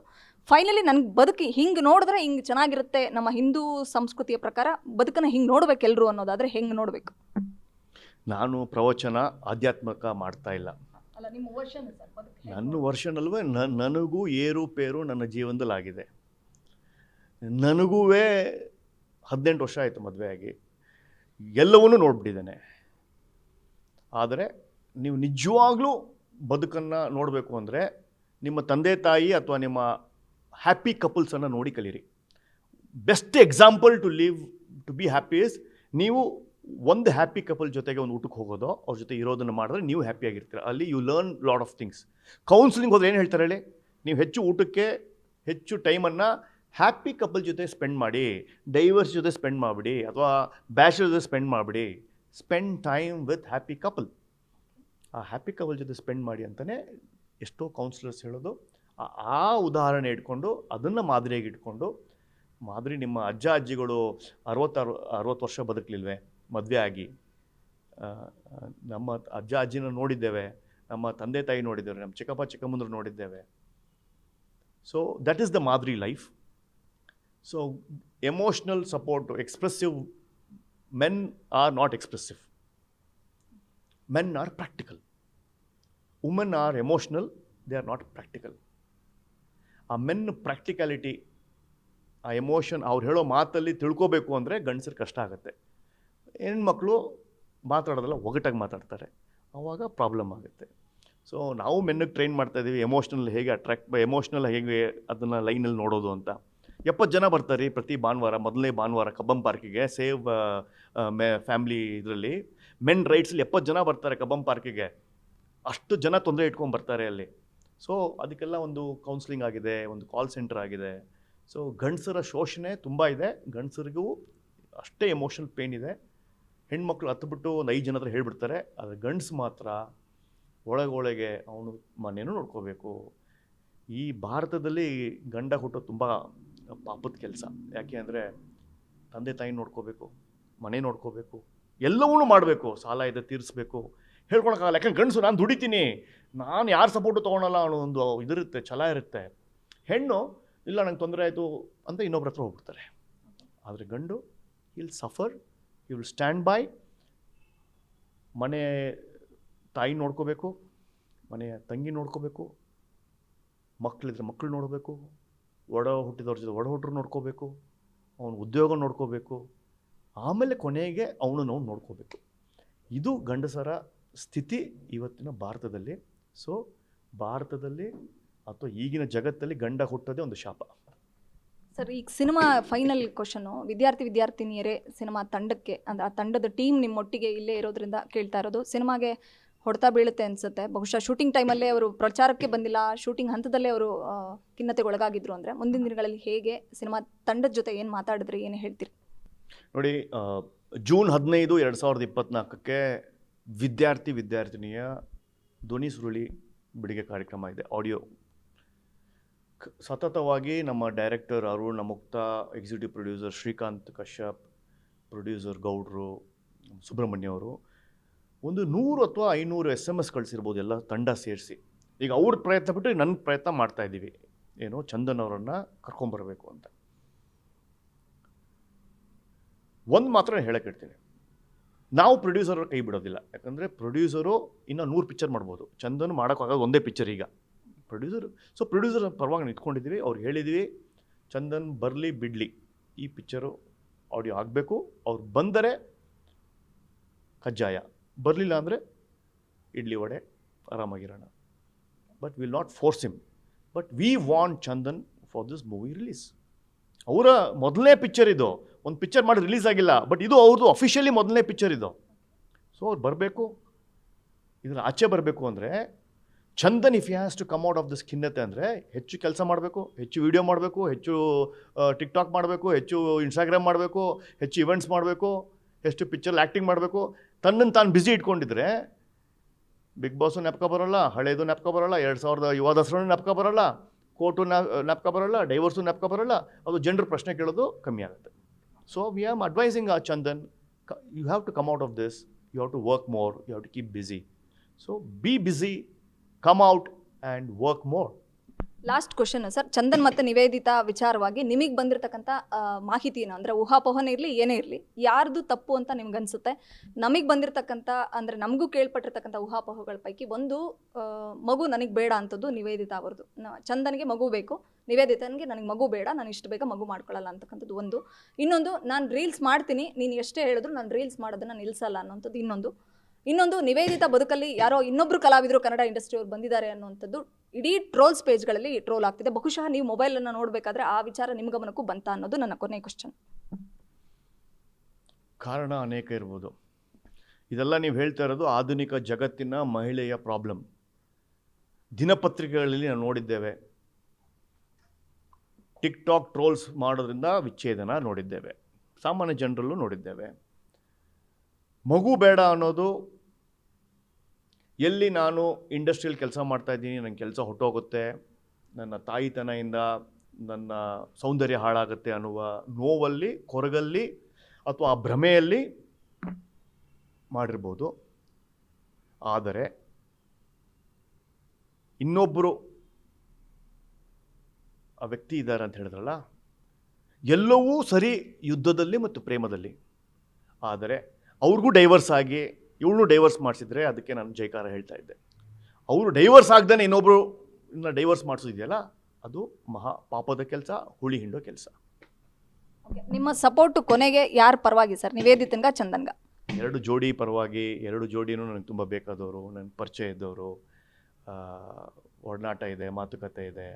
ಫೈನಲಿ ನನಗೆ ಬದುಕಿ ಹಿಂಗೆ ನೋಡಿದ್ರೆ ಹಿಂಗೆ ಚೆನ್ನಾಗಿರುತ್ತೆ ನಮ್ಮ ಹಿಂದೂ ಸಂಸ್ಕೃತಿಯ ಪ್ರಕಾರ ಬದುಕನ್ನು ಹಿಂಗೆ ನೋಡ್ಬೇಕು ಎಲ್ಲರೂ ಅನ್ನೋದಾದರೆ ಹೆಂಗೆ ನೋಡಬೇಕು? ನಾನು ಪ್ರವಚನ ಆಧ್ಯಾತ್ಮಿಕ ಮಾಡ್ತಾ ಇಲ್ಲ. ನನ್ನ ವರ್ಷನ್ ಅಲ್ವೇ ನನಗೂ ಏರುಪೇರು ನನ್ನ ಜೀವನದಲ್ಲಿ ಆಗಿದೆ ನನಗೂ ಹದಿನೆಂಟು ವರ್ಷ ಆಯಿತು ಮದುವೆಯಾಗಿ. ಆಗಿ ಎಲ್ಲವನ್ನೂ ನೋಡ್ಬಿಟ್ಟಿದ್ದೇನೆ. ಆದರೆ ನೀವು ನಿಜವಾಗ್ಲೂ ಬದುಕನ್ನು ನೋಡಬೇಕು ಅಂದರೆ ನಿಮ್ಮ ತಂದೆ ತಾಯಿ ಅಥವಾ ನಿಮ್ಮ ಹ್ಯಾಪಿ ಕಪಲ್ಸನ್ನು ನೋಡಿ ಕಲೀರಿ. Best example to live to be happy is ನೀವು ಒಂದು ಹ್ಯಾಪಿ ಕಪಲ್ ಜೊತೆಗೆ ಒಂದು ಊಟಕ್ಕೆ ಹೋಗೋದು ಅವ್ರ ಜೊತೆ ಇರೋದನ್ನು ಮಾಡಿದ್ರೆ ನೀವು ಹ್ಯಾಪಿಯಾಗಿರ್ತೀರ ಅಲ್ಲಿ you learn lot of things counselling ಹೋದ್ರೆ ಏನು ಹೇಳ್ತಾರೆ ಹೇಳಿ? ನೀವು ಹೆಚ್ಚು ಊಟಕ್ಕೆ ಹೆಚ್ಚು ಟೈಮನ್ನು ಹ್ಯಾಪಿ ಕಪಲ್ ಜೊತೆ ಸ್ಪೆಂಡ್ ಮಾಡಿ ಡೈವರ್ಸ್ ಜೊತೆ ಸ್ಪೆಂಡ್ ಮಾಡಿಬಿಡಿ, ಅಥವಾ ಬ್ಯಾಚುಲರ್ ಜೊತೆ ಸ್ಪೆಂಡ್ ಮಾಡಿಬಿಡಿ spend time with happy couple ಆ ಹ್ಯಾಪಿ ಕಪಲ್ ಜೊತೆ ಸ್ಪೆಂಡ್ ಮಾಡಿ ಅಂತಲೇ ಎಷ್ಟೋ ಕೌನ್ಸಿಲರ್ಸ್ ಹೇಳೋದು. ಆ- ಉದಾಹರಣೆ ಇಟ್ಕೊಂಡು, ಅದನ್ನು ಮಾದರಿಯಾಗಿ ಇಟ್ಕೊಂಡು, ಮಾದರಿ ನಿಮ್ಮ ಅಜ್ಜ ಅಜ್ಜಿಗಳು ಅರವತ್ತಾರು, ಅರವತ್ತು ವರ್ಷ ಬದುಕಲಿಲ್ವೇ? ಮದುವೆ ಆಗಿ. ನಮ್ಮ ಅಜ್ಜ ಅಜ್ಜಿನ ನೋಡಿದ್ದೇವೆ, ನಮ್ಮ ತಂದೆ ತಾಯಿ ನೋಡಿದ್ದೇವೆ, ನಮ್ಮ ಚಿಕ್ಕಪ್ಪ ಚಿಕ್ಕಮ್ಮಂದ್ರು ನೋಡಿದ್ದೇವೆ. ಸೊ ದಟ್ ಈಸ್ ದ ಮಾದರಿ life so emotional support expressive men are not expressive men are practical women are emotional they are not practical ಆ ಮೆನ್ ಪ್ರಾಕ್ಟಿಕ್ಯಾಲಿಟಿ ಆ ಎಮೋಷನ್ ಅವ್ರು ಹೇಳೋ ಮಾತಲ್ಲಿ ತಿಳ್ಕೋಬೇಕು ಅಂದರೆ ಗಂಡಸರು ಕಷ್ಟ ಆಗುತ್ತೆ. ಹೆಣ್ಮಕ್ಳು ಮಾತಾಡೋದಲ್ಲ, ಒಗಟಾಗಿ ಮಾತಾಡ್ತಾರೆ. ಆವಾಗ ಪ್ರಾಬ್ಲಮ್ ಆಗುತ್ತೆ. ಸೊ ನಾವು ಮೆನ್ನಿಗೆ ಟ್ರೈನ್ ಮಾಡ್ತಾ ಇದ್ದೀವಿ ಎಮೋಷ್ನಲ್ ಹೇಗೆ ಅಟ್ರಾಕ್ಟ್ ಎಮೋಷ್ನಲ್ ಹೇಗೆ ಅದನ್ನು ಲೈನಲ್ಲಿ ನೋಡೋದು ಅಂತ. ಎಪ್ಪತ್ತು ಜನ ಬರ್ತಾರೆ ಪ್ರತಿ ಭಾನುವಾರ, ಮೊದಲನೇ ಭಾನುವಾರ ಕಬ್ಬಂ ಪಾರ್ಕಿಗೆ, ಸೇವ್ ಮೆ, ಫ್ಯಾಮ್ಲಿ ಇದರಲ್ಲಿ. ಮೆನ್ ರೈಟ್ಸಲ್ಲಿ ಎಪ್ಪತ್ತು ಜನ ಬರ್ತಾರೆ ಕಬ್ಬಂ ಪಾರ್ಕಿಗೆ. ಅಷ್ಟು ಜನ ತೊಂದರೆ ಇಟ್ಕೊಂಡು ಬರ್ತಾರೆ ಅಲ್ಲಿ. ಸೊ, ಅದಕ್ಕೆಲ್ಲ ಒಂದು ಕೌನ್ಸಿಲಿಂಗ್ ಆಗಿದೆ, ಒಂದು ಕಾಲ್ ಸೆಂಟರ್ ಆಗಿದೆ. ಸೊ, ಗಂಡಸರ ಶೋಷಣೆ ತುಂಬ ಇದೆ. ಗಂಡಸರಿಗೂ ಅಷ್ಟೇ ಎಮೋಷನಲ್ ಪೇನ್ ಇದೆ. ಹೆಣ್ಮಕ್ಳು ಹತ್ಬಿಟ್ಟು ಒಂದು ಐದು ಜನ ಹತ್ರ ಹೇಳ್ಬಿಡ್ತಾರೆ. ಆದರೆ ಗಂಡಸು ಮಾತ್ರ ಒಳಗೊಳಗೆ ಅವನು ಮನೇನೂ ನೋಡ್ಕೋಬೇಕು. ಈ ಭಾರತದಲ್ಲಿ ಗಂಡ ಹುಟ್ಟೋದು ತುಂಬ ಪಾಪದ ಕೆಲಸ. ಯಾಕೆ ಅಂದರೆ ತಂದೆ ತಾಯಿ ನೋಡ್ಕೋಬೇಕು, ಮನೆ ನೋಡ್ಕೋಬೇಕು, ಎಲ್ಲವನ್ನೂ ಮಾಡಬೇಕು. ಸಾಲ ಇದೆ ತೀರಿಸ್ಬೇಕು. ಹೇಳ್ಕೊಳಕ್ಕಾಗಲ್ಲ ಯಾಕಂದ್ರೆ ಗಂಡಸು, ನಾನು ದುಡಿತೀನಿ. ನಾನು ಯಾರು ಸಪೋರ್ಟು ತೊಗೊಳಲ್ಲ ಅನ್ನೋ ಒಂದು ಇದಿರುತ್ತೆ, ಛಲ ಇರುತ್ತೆ. ಹೆಣ್ಣು, ಇಲ್ಲ, ನಂಗೆ ತೊಂದರೆ ಆಯಿತು ಅಂತ ಇನ್ನೊಬ್ರ ಹತ್ರ ಹೋಗ್ಬಿಡ್ತಾರೆ. ಆದರೆ ಗಂಡು will suffer you will stand by ಮನೆ ತಾಯಿ ನೋಡ್ಕೋಬೇಕು ಮನೆಯ ತಂಗಿ ನೋಡ್ಕೋಬೇಕು ಮಕ್ಕಳಿದ್ರೆ ಮಕ್ಕಳು ನೋಡಬೇಕು. ಒಡ ಹುಟ್ಟಿದವ್ರ ಜೊತೆ ಒಡ ಹುಟ್ಟರು ನೋಡ್ಕೋಬೇಕು, ಅವನ ಉದ್ಯೋಗ ನೋಡ್ಕೋಬೇಕು, ಆಮೇಲೆ ಕೊನೆಗೆ ಅವನು ನಾವು ನೋಡ್ಕೋಬೇಕು. ಇದು ಗಂಡಸರ ಸ್ಥಿತಿ ಇವತ್ತಿನ ಭಾರತದಲ್ಲಿ. ಸೊ ಭಾರತದಲ್ಲಿ ಅಥವಾ ಈಗಿನ ಜಗತ್ತಲ್ಲಿ ಗಂಡ ಹುಟ್ಟೋದೇ ಒಂದು ಶಾಪ. ಸರ್, ಈಗ ಸಿನಿಮಾ ಫೈನಲ್ ಕ್ವಶನು ವಿದ್ಯಾರ್ಥಿ, ವಿದ್ಯಾರ್ಥಿನಿಯರೇ ಸಿನಿಮಾ ತಂಡಕ್ಕೆ, ಅಂದರೆ ಆ ತಂಡದ ಟೀಮ್ ನಿಮ್ಮೊಟ್ಟಿಗೆ ಇಲ್ಲೇ ಇರೋದ್ರಿಂದ ಕೇಳ್ತಾ ಇರೋದು. ಸಿನಿಮಾಗೆ ಹೊಡೆತ ಬೀಳುತ್ತೆ ಅನ್ಸುತ್ತೆ. ಬಹುಶಃ ಶೂಟಿಂಗ್ ಟೈಮಲ್ಲೇ ಅವರು ಪ್ರಚಾರಕ್ಕೆ ಬಂದಿಲ್ಲ ಶೂಟಿಂಗ್ ಹಂತದಲ್ಲೇ ಅವರು ಖಿನ್ನತೆಗೆ ಒಳಗಾಗಿದ್ರು ಅಂದರೆ ಮುಂದಿನ ದಿನಗಳಲ್ಲಿ ಹೇಗೆ ಸಿನಿಮಾ ತಂಡದ ಜೊತೆ ಏನು ಮಾತಾಡಿದ್ರಿ, ಏನು ಹೇಳ್ತೀರಿ? ನೋಡಿ ಜೂನ್ ಹದಿನೈದು ಎರಡು ಸಾವಿರದ ಇಪ್ಪತ್ತ್ನಾಲ್ಕಕ್ಕೆ ವಿದ್ಯಾರ್ಥಿ ವಿದ್ಯಾರ್ಥಿನಿಯ ಧ್ವನಿ ಸುರುಳಿ ಬಿಡುಗೆ ಕಾರ್ಯಕ್ರಮ ಇದೆ ಆಡಿಯೋ ಸತತವಾಗಿ ನಮ್ಮ director Arun Mukta executive producer Srikanth Kashyap producer ಗೌಡ್ರು, ಸುಬ್ರಹ್ಮಣ್ಯ ಅವರು ಒಂದು ನೂರು ಅಥವಾ ಐನೂರು ಎಸ್ ಎಂ ಎಸ್ ಕಳಿಸಿರ್ಬೋದು ಎಲ್ಲ ತಂಡ ಸೇರಿಸಿ. ಈಗ ಅವ್ರ ಪ್ರಯತ್ನ ಬಿಟ್ಟು ನನ್ನ ಪ್ರಯತ್ನ ಮಾಡ್ತಾ ಇದ್ದೀವಿ. ಏನು ಚಂದನ್ ಅವರನ್ನು ಕರ್ಕೊಂಬರಬೇಕು ಅಂತ. ಒಂದು ಮಾತ್ರ ಹೇಳಕ್ಕೆ ಇಡ್ತೀನಿ ನಾವು ಪ್ರೊಡ್ಯೂಸರ್ ಕೈ ಬಿಡೋದಿಲ್ಲ. ಯಾಕಂದರೆ ಪ್ರೊಡ್ಯೂಸರು ಇನ್ನೂ ನೂರು ಪಿಕ್ಚರ್ ಮಾಡ್ಬೋದು. ಚಂದನ್ ಮಾಡೋಕ್ಕಾಗೋದು ಒಂದೇ ಪಿಕ್ಚರ್ ಈಗ. ಪ್ರೊಡ್ಯೂಸರ್ ಸೊ ಪ್ರೊಡ್ಯೂಸರ್ ಪರವಾಗಿ ನಿಂತ್ಕೊಂಡಿದ್ದೀವಿ, ಅವ್ರು ಹೇಳಿದ್ವಿ, ಚಂದನ್ ಬರಲಿ, ಬಿಡಲಿ. ಈ ಪಿಕ್ಚರು ಆಡಿಯೋ ಆಗಬೇಕು. ಅವ್ರು ಬಂದರೆ ಕಜ್ಜಾಯ. ಬರಲಿಲ್ಲ ಅಂದರೆ idli vada, ಆರಾಮಾಗಿರೋಣ. But will not force him but we want Chandan for this movie release ಅವರ ಮೊದಲನೇ ಪಿಕ್ಚರ್ ಇದು. ಒಂದು ಪಿಕ್ಚರ್ ಮಾಡಿ ರಿಲೀಸ್ ಆಗಿಲ್ಲ. ಬಟ್ ಇದು ಅವ್ರದ್ದು ಅಫಿಷಿಯಲಿ ಮೊದಲನೇ ಪಿಕ್ಚರ್ ಇದು. ಸೊ ಅವ್ರು ಬರಬೇಕು. ಇದರ ಆಚೆ ಬರಬೇಕು ಅಂದರೆ Chandan if has to come out of this ಖಿನ್ನತೆ ಅಂದರೆ ಹೆಚ್ಚು ಕೆಲಸ ಮಾಡಬೇಕು, ಹೆಚ್ಚು ವೀಡಿಯೋ ಮಾಡಬೇಕು, ಹೆಚ್ಚು ಟಿಕ್ ಟಾಕ್ ಮಾಡಬೇಕು, ಹೆಚ್ಚು ಇನ್ಸ್ಟಾಗ್ರಾಮ್ ಮಾಡಬೇಕು, ಹೆಚ್ಚು ಇವೆಂಟ್ಸ್ ಮಾಡಬೇಕು, ಹೆಚ್ಚು ಪಿಕ್ಚರ್ ಆ್ಯಕ್ಟಿಂಗ್ ಮಾಡಬೇಕು. ತನ್ನನ್ನು ತಾನು ಬ್ಯುಸಿ ಇಟ್ಕೊಂಡಿದ್ರೆ ಬಿಗ್ ಬಾಸು ನೆಪಕ ಬರೋಲ್ಲ, ಹಳೇದು ನೆಪಕ ಬರೋಲ್ಲ, ಎರಡು ಸಾವಿರದ ಯುವ ದಸರಾನು ನೆಪಕ ಬರೋಲ್ಲ ಕೋರ್ಟು ನೆಪಕ ಬರೋಲ್ಲ ಡೈವರ್ಸು ನೆಪಕ ಬರೋಲ್ಲ, ಅದು ಜನರ ಪ್ರಶ್ನೆ ಕೇಳೋದು ಕಮ್ಮಿ ಆಗುತ್ತೆ. So we am advising uh Chandan you have to come out of this you have to work more you have to keep busy so be busy come out and work more last question sir Chandan ಮತ್ತು ನಿವೇದಿತಾ ವಿಚಾರವಾಗಿ ನಿಮಗೆ ಬಂದಿರತಕ್ಕಂಥ ಏನು ಅಂದರೆ ಊಹಾಪೋಹನೆ ಇರಲಿ, ಏನೇ ಇರಲಿ, ಯಾರ್ದು ತಪ್ಪು ಅಂತ ನಿಮ್ಗೆ ಅನಿಸುತ್ತೆ ನಮಗೆ ಬಂದಿರತಕ್ಕಂಥ ಅಂದರೆ ನಮಗೂ ಕೇಳ್ಪಟ್ಟಿರ್ತಕ್ಕಂಥ ಊಹಾಪೋಹಗಳ ಪೈಕಿ ಒಂದು ಮಗು ನನಗೆ ಬೇಡ ಅಂಥದ್ದು ನಿವೇದಿತ ಅವ್ರದ್ದು ಚಂದನ್ಗೆ ಮಗು ಬೇಕು, ನಿವೇದಿತನಿಗೆ ನನಗೆ ಮಗು ಬೇಡ, ನಾನು ಇಷ್ಟು ಬೇಗ ಮಗು ಮಾಡ್ಕೊಳ್ಳಲ್ಲ ಅಂತಕ್ಕಂಥದ್ದು ಒಂದು. ಇನ್ನೊಂದು, ನಾನು ರೀಲ್ಸ್ ಮಾಡ್ತೀನಿ, ನೀನು ಎಷ್ಟೇ ಹೇಳಿದ್ರು ನಾನು ರೀಲ್ಸ್ ಮಾಡೋದನ್ನು ನಿಲ್ಲಿಸಲ್ಲ ಅನ್ನೋಂಥದ್ದು ಇನ್ನೊಂದು. ಇನ್ನೊಂದು, ನಿವೇದಿತ ಬದುಕಲ್ಲಿ ಯಾರೋ ಇನ್ನೊಬ್ರು ಕಲಾವಿದರು ಕನ್ನಡ ಇಂಡಸ್ಟ್ರಿಯವ್ರು ಬಂದಿದ್ದಾರೆ ಅನ್ನುವಂಥದ್ದು ಇಡೀ ಟ್ರೋಲ್ಸ್ ಪೇಜ್ಗಳಲ್ಲಿ ಟ್ರೋಲ್ ಆಗ್ತಿದೆ. ಬಹುಶಃ ನೀವು ಮೊಬೈಲನ್ನು ನೋಡಬೇಕಾದ್ರೆ ಆ ವಿಚಾರ ನಿಮ್ಮ ಗಮನಕ್ಕೂ ಬಂತ ಅನ್ನೋದು ನನ್ನ ಕೊನೆಯ ಕ್ವಶನ್ ಕಾರಣ ಅನೇಕ ಇರ್ಬೋದು. ಇದೆಲ್ಲ ನೀವು ಹೇಳ್ತಾ ಇರೋದು ಆಧುನಿಕ ಜಗತ್ತಿನ ಮಹಿಳೆಯ ಪ್ರಾಬ್ಲಮ್ ದಿನಪತ್ರಿಕೆಗಳಲ್ಲಿ ನಾವು ನೋಡಿದ್ದೇವೆ. ಟಿಕ್ ಟಾಕ್ ಟ್ರೋಲ್ಸ್ ಮಾಡೋದ್ರಿಂದ ವಿಚ್ಛೇದನ ನೋಡಿದ್ದೇವೆ. ಸಾಮಾನ್ಯ ಜನರಲ್ಲೂ ನೋಡಿದ್ದೇವೆ. ಮಗು ಬೇಡ ಅನ್ನೋದು ಎಲ್ಲಿ ನಾನು ಇಂಡಸ್ಟ್ರಿಯಲ್ಲಿ ಕೆಲಸ ಮಾಡ್ತಾ ಇದ್ದೀನಿ ನನ್ನ ಕೆಲಸ ಹೊಟ್ಟೋಗುತ್ತೆ ನನ್ನ ತಾಯಿತನದಿಂದ ನನ್ನ ಸೌಂದರ್ಯ ಹಾಳಾಗುತ್ತೆ ಅನ್ನುವ ನೋವಲ್ಲಿ, ಕೊರಗಲ್ಲಿ ಅಥವಾ ಆ ಭ್ರಮೆಯಲ್ಲಿ ಮಾಡಿರ್ಬೋದು. ಆದರೆ ಇನ್ನೊಬ್ಬರು ಆ ವ್ಯಕ್ತಿ ಇದ್ದಾರೆ ಅಂತ ಹೇಳಿದ್ರಲ್ಲ, ಎಲ್ಲವೂ ಸರಿ ಯುದ್ಧದಲ್ಲಿ ಮತ್ತು ಪ್ರೇಮದಲ್ಲಿ. ಆದರೆ ಅವ್ರಿಗೂ ಡೈವರ್ಸ್ ಆಗಿ ಇವಳು ಡೈವರ್ಸ್ ಮಾಡಿಸಿದ್ರೆ ಅದಕ್ಕೆ ನಾನು ಜೈಕಾರ ಹೇಳ್ತಾ ಇದ್ದೆ. ಅವರು ಡೈವರ್ಸ್ ಆಗ್ದೇ ಇನ್ನೊಬ್ಬರು ಇನ್ನ ಡೈವರ್ಸ್ ಮಾಡಿಸೋದಿದೆಯಲ್ಲ ಅದು ಮಹಾ ಪಾಪದ ಕೆಲಸ ಹುಳಿ ಹಿಂಡೋ ಕೆಲಸ. ನಿಮ್ಮ ಸಪೋರ್ಟ್ ಕೊನೆಗೆ ಯಾರು ಪರವಾಗಿ ಸರ್? ನಿವೇದಿತನ್ಗ ಚಂದನ್ಗ ಎರಡು ಜೋಡಿ ಪರವಾಗಿ ಎರಡು ಜೋಡಿನೂ ನನಗೆ ತುಂಬ ಬೇಕಾದವರು ನನ್ನ ಪರಿಚಯ ಇದ್ದವರು ಒಡನಾಟ ಇದೆ ಮಾತುಕತೆ ಇದೆ.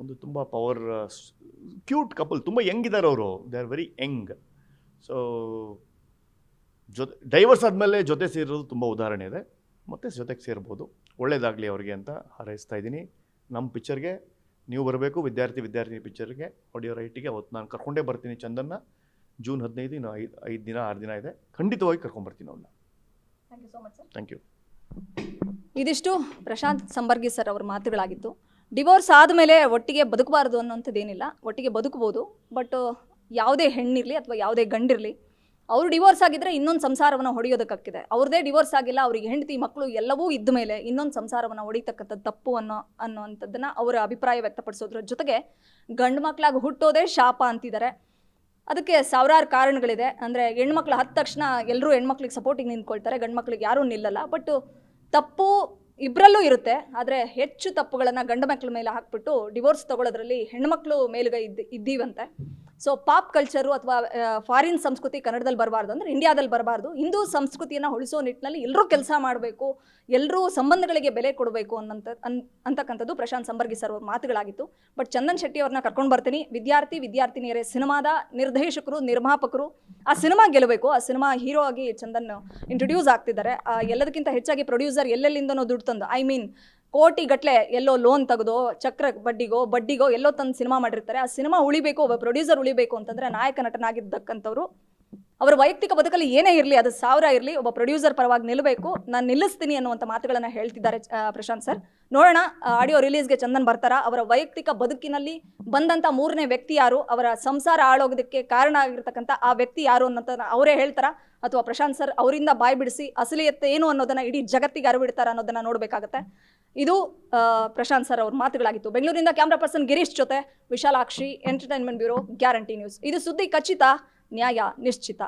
ಒಂದು ತುಂಬ ಪವರ್ ಕ್ಯೂಟ್ ಕಪಲ್ ತುಂಬ ಯಂಗ್ ಇದ್ದಾರೆ ಅವರು. They are very young so ಜೊತೆ ಡೈವರ್ಸ್ ಆದಮೇಲೆ ಜೊತೆ ಸೇರೋದು ತುಂಬ ಉದಾಹರಣೆ ಇದೆ. ಮತ್ತು ಜೊತೆಗೆ ಸೇರ್ಬೋದು. ಒಳ್ಳೇದಾಗಲಿ ಅವ್ರಿಗೆ ಅಂತ ಹಾರೈಸ್ತಾ ಇದ್ದೀನಿ. ನಮ್ಮ ಪಿಕ್ಚರ್ಗೆ ನೀವು ಬರಬೇಕು ವಿದ್ಯಾರ್ಥಿ ವಿದ್ಯಾರ್ಥಿ ಪಿಕ್ಚರ್ಗೆ ಆಡಿಯೋ ರೈಟಿಗೆ ಅವತ್ತು ನಾನು ಕರ್ಕೊಂಡೇ ಬರ್ತೀನಿ ಚಂದನ್ನ. ಜೂನ್ ಹದಿನೈದು ಇನ್ನು ಐದು ಐದು ದಿನ ಆರು ದಿನ ಇದೆ. ಖಂಡಿತವಾಗಿ ಕರ್ಕೊಂಡ್ಬರ್ತೀನಿ ಅವ್ರನ್ನ ಥ್ಯಾಂಕ್ ಯು ಇದಿಷ್ಟು ಪ್ರಶಾಂತ್ ಸಂಬರ್ಗಿ ಸರ್ ಅವ್ರ ಮಾತುಗಳಾಗಿತ್ತು ಡಿವೋರ್ಸ್ ಆದಮೇಲೆ ಒಟ್ಟಿಗೆ ಬದುಕಬಾರ್ದು ಅನ್ನೋಂಥದ್ದೇನಿಲ್ಲ. ಒಟ್ಟಿಗೆ ಬದುಕಬಹುದು ಬಟ್ ಯಾವುದೇ ಹೆಣ್ಣಿರಲಿ ಅಥವಾ ಯಾವುದೇ ಗಂಡಿರಲಿ ಅವರು ಡಿವೋರ್ಸ್ ಆಗಿದ್ರೆ ಇನ್ನೊಂದು ಸಂಸಾರವನ್ನು ಹೊಡೆಯೋದಕ್ಕಾಗ್ತಿದೆ. ಅವ್ರದೇ ಡಿವೋರ್ಸ್ ಆಗಿಲ್ಲ, ಅವರಿಗೆ ಹೆಂಡತಿ ಮಕ್ಕಳು ಎಲ್ಲವೂ ಇದ್ದ ಮೇಲೆ ಇನ್ನೊಂದು ಸಂಸಾರವನ್ನು ಹೊಡಿತಕ್ಕಂಥ ತಪ್ಪು ಅನ್ನೋ, ಅನ್ನೋವಂಥದ್ದನ್ನು ಅವರ ಅಭಿಪ್ರಾಯ ವ್ಯಕ್ತಪಡಿಸೋದ್ರ ಜೊತೆಗೆ ಗಂಡು ಮಕ್ಕಳಾಗಿ ಹುಟ್ಟೋದೇ ಶಾಪ ಅಂತಿದ್ದಾರೆ ಅದಕ್ಕೆ ಸಾವಿರಾರು ಕಾರಣಗಳಿದೆ. ಅಂದರೆ ಹೆಣ್ಮಕ್ಳು ಹತ್ತ ತಕ್ಷಣ ಎಲ್ಲರೂ ಹೆಣ್ಮಕ್ಳಿಗೆ ಸಪೋರ್ಟಿಗೆ ನಿಂತ್ಕೊಳ್ತಾರೆ, ಗಂಡು ಮಕ್ಳಿಗೆ ಯಾರೂ ನಿಲ್ಲಲ್ಲ. ಬಟ್ ತಪ್ಪು ಇಬ್ಬರಲ್ಲೂ ಇರುತ್ತೆ. ಆದರೆ ಹೆಚ್ಚು ತಪ್ಪುಗಳನ್ನು ಗಂಡು ಮಕ್ಕಳ ಮೇಲೆ ಹಾಕ್ಬಿಟ್ಟು ಡಿವೋರ್ಸ್ ತಗೊಳ್ಳೋದ್ರಲ್ಲಿ ಹೆಣ್ಮಕ್ಳು ಮೇಲುಗೈ ಇದ್ದ, ಇದ್ದೀವಂತೆ. ಸೊ ಪಾಪ್ ಕಲ್ಚರು ಅಥವಾ ಫಾರಿನ್ ಸಂಸ್ಕೃತಿ ಕನ್ನಡದಲ್ಲಿ ಬರಬಾರ್ದು ಅಂದರೆ ಇಂಡಿಯಾದಲ್ಲಿ ಬರಬಾರ್ದು. ಹಿಂದೂ ಸಂಸ್ಕೃತಿಯನ್ನು ಉಳಿಸೋ ನಿಟ್ಟಿನಲ್ಲಿ ಎಲ್ಲರೂ ಕೆಲಸ ಮಾಡಬೇಕು ಎಲ್ಲರೂ ಸಂಬಂಧಗಳಿಗೆ ಬೆಲೆ ಕೊಡಬೇಕು ಅನ್ನಂತ, ಅನ್, ಅಂತಕ್ಕಂಥದ್ದು ಪ್ರಶಾಂತ್ ಸಂಬರ್ಗಿ ಸರ್ ಅವ್ರ ಮಾತುಗಳಾಗಿತ್ತು. ಬಟ್ ಚಂದನ್ ಶೆಟ್ಟಿ ಅವ್ರನ್ನ ಕರ್ಕೊಂಡು ಬರ್ತೀನಿ. ವಿದ್ಯಾರ್ಥಿ, ವಿದ್ಯಾರ್ಥಿನಿಯರೇ, ಸಿನಿಮಾದ ನಿರ್ದೇಶಕರು, ನಿರ್ಮಾಪಕರು, ಆ ಸಿನಿಮಾ ಗೆಲ್ಲಬೇಕು ಆ ಸಿನಿಮಾ ಹೀರೋ ಆಗಿ ಚಂದನ್ ಇಂಟ್ರೊಡ್ಯೂಸ್ ಆಗ್ತಿದ್ದಾರೆ. ಎಲ್ಲದಕ್ಕಿಂತ ಹೆಚ್ಚಾಗಿ ಪ್ರೊಡ್ಯೂಸರ್ ಎಲ್ಲೆಲ್ಲಿಂದನೋ ದುಡ್ಡು ತಂದು ಐ ಮೀನ್ ಕೋಟಿ ಗಟ್ಲೆ ಎಲ್ಲೋ ಲೋನ್ ತೆಗೆದೋ, ಚಕ್ರ ಬಡ್ಡಿಗೋ ಬಡ್ಡಿಗೋ ಎಲ್ಲೋ ತಂದು ಸಿನಿಮಾ ಮಾಡಿರ್ತಾರೆ. ಆ ಸಿನಿಮಾ ಉಳಿಬೇಕು, ಒಬ್ಬ ಪ್ರೊಡ್ಯೂಸರ್ ಉಳಿಬೇಕು ಅಂತಂದ್ರೆ ನಾಯಕ ನಟನಾಗಿದ್ದಕ್ಕಂಥವ್ರು. ಅವರ ವೈಯಕ್ತಿಕ ಬದುಕಲ್ಲಿ ಏನೇ ಇರಲಿ, ಅದು ಸಾವಿರ ಇರಲಿ, ಒಬ್ಬ ಪ್ರೊಡ್ಯೂಸರ್ ಪರವಾಗಿ ನಿಲ್ಲಬೇಕು ನಾನು ನಿಲ್ಲಿಸ್ತೀನಿ ಅನ್ನುವಂಥ ಮಾತುಗಳನ್ನು ಹೇಳ್ತಿದ್ದಾರೆ ಪ್ರಶಾಂತ್ ಸರ್. ನೋಡೋಣ ಆಡಿಯೋ ರಿಲೀಸ್ಗೆ ಚಂದನ್ ಬರ್ತಾರಾ? ಅವರ ವೈಯಕ್ತಿಕ ಬದುಕಿನಲ್ಲಿ ಬಂದಂಥ ಮೂರನೇ ವ್ಯಕ್ತಿ ಯಾರು? ಅವರ ಸಂಸಾರ ಆಳೋಗೋದಕ್ಕೆ ಕಾರಣ ಆಗಿರ್ತಕ್ಕಂಥ ಆ ವ್ಯಕ್ತಿ ಯಾರು ಅನ್ನೋಂಥ ಅವರೇ ಹೇಳ್ತಾರಾ? ಅಥವಾ ಪ್ರಶಾಂತ್ ಸರ್, ಅವರಿಂದ ಬಾಯ್ ಬಿಡಿಸಿ, ಅಸಲಿಯತ್ತೆ ಏನು ಅನ್ನೋದನ್ನ ಇಡೀ ಜಗತ್ತಿಗೆ ಅರಿವಿಡ್ತಾರ ಅನ್ನೋದನ್ನ ನೋಡಬೇಕಾಗತ್ತೆ. ಇದು ಪ್ರಶಾಂತ್ ಸರ್ ಅವ್ರ ಮಾತುಗಳಾಗಿತ್ತು. ಬೆಂಗಳೂರಿಂದ ಕ್ಯಾಮ್ರಾ ಪರ್ಸನ್ ಗಿರೀಶ್ ಜೊತೆ Vishalakshi entertainment bureau guarantee news. ಇದು ಸುದ್ದಿ ಖಚಿತ, ನ್ಯಾಯ ನಿಶ್ಚಿತ.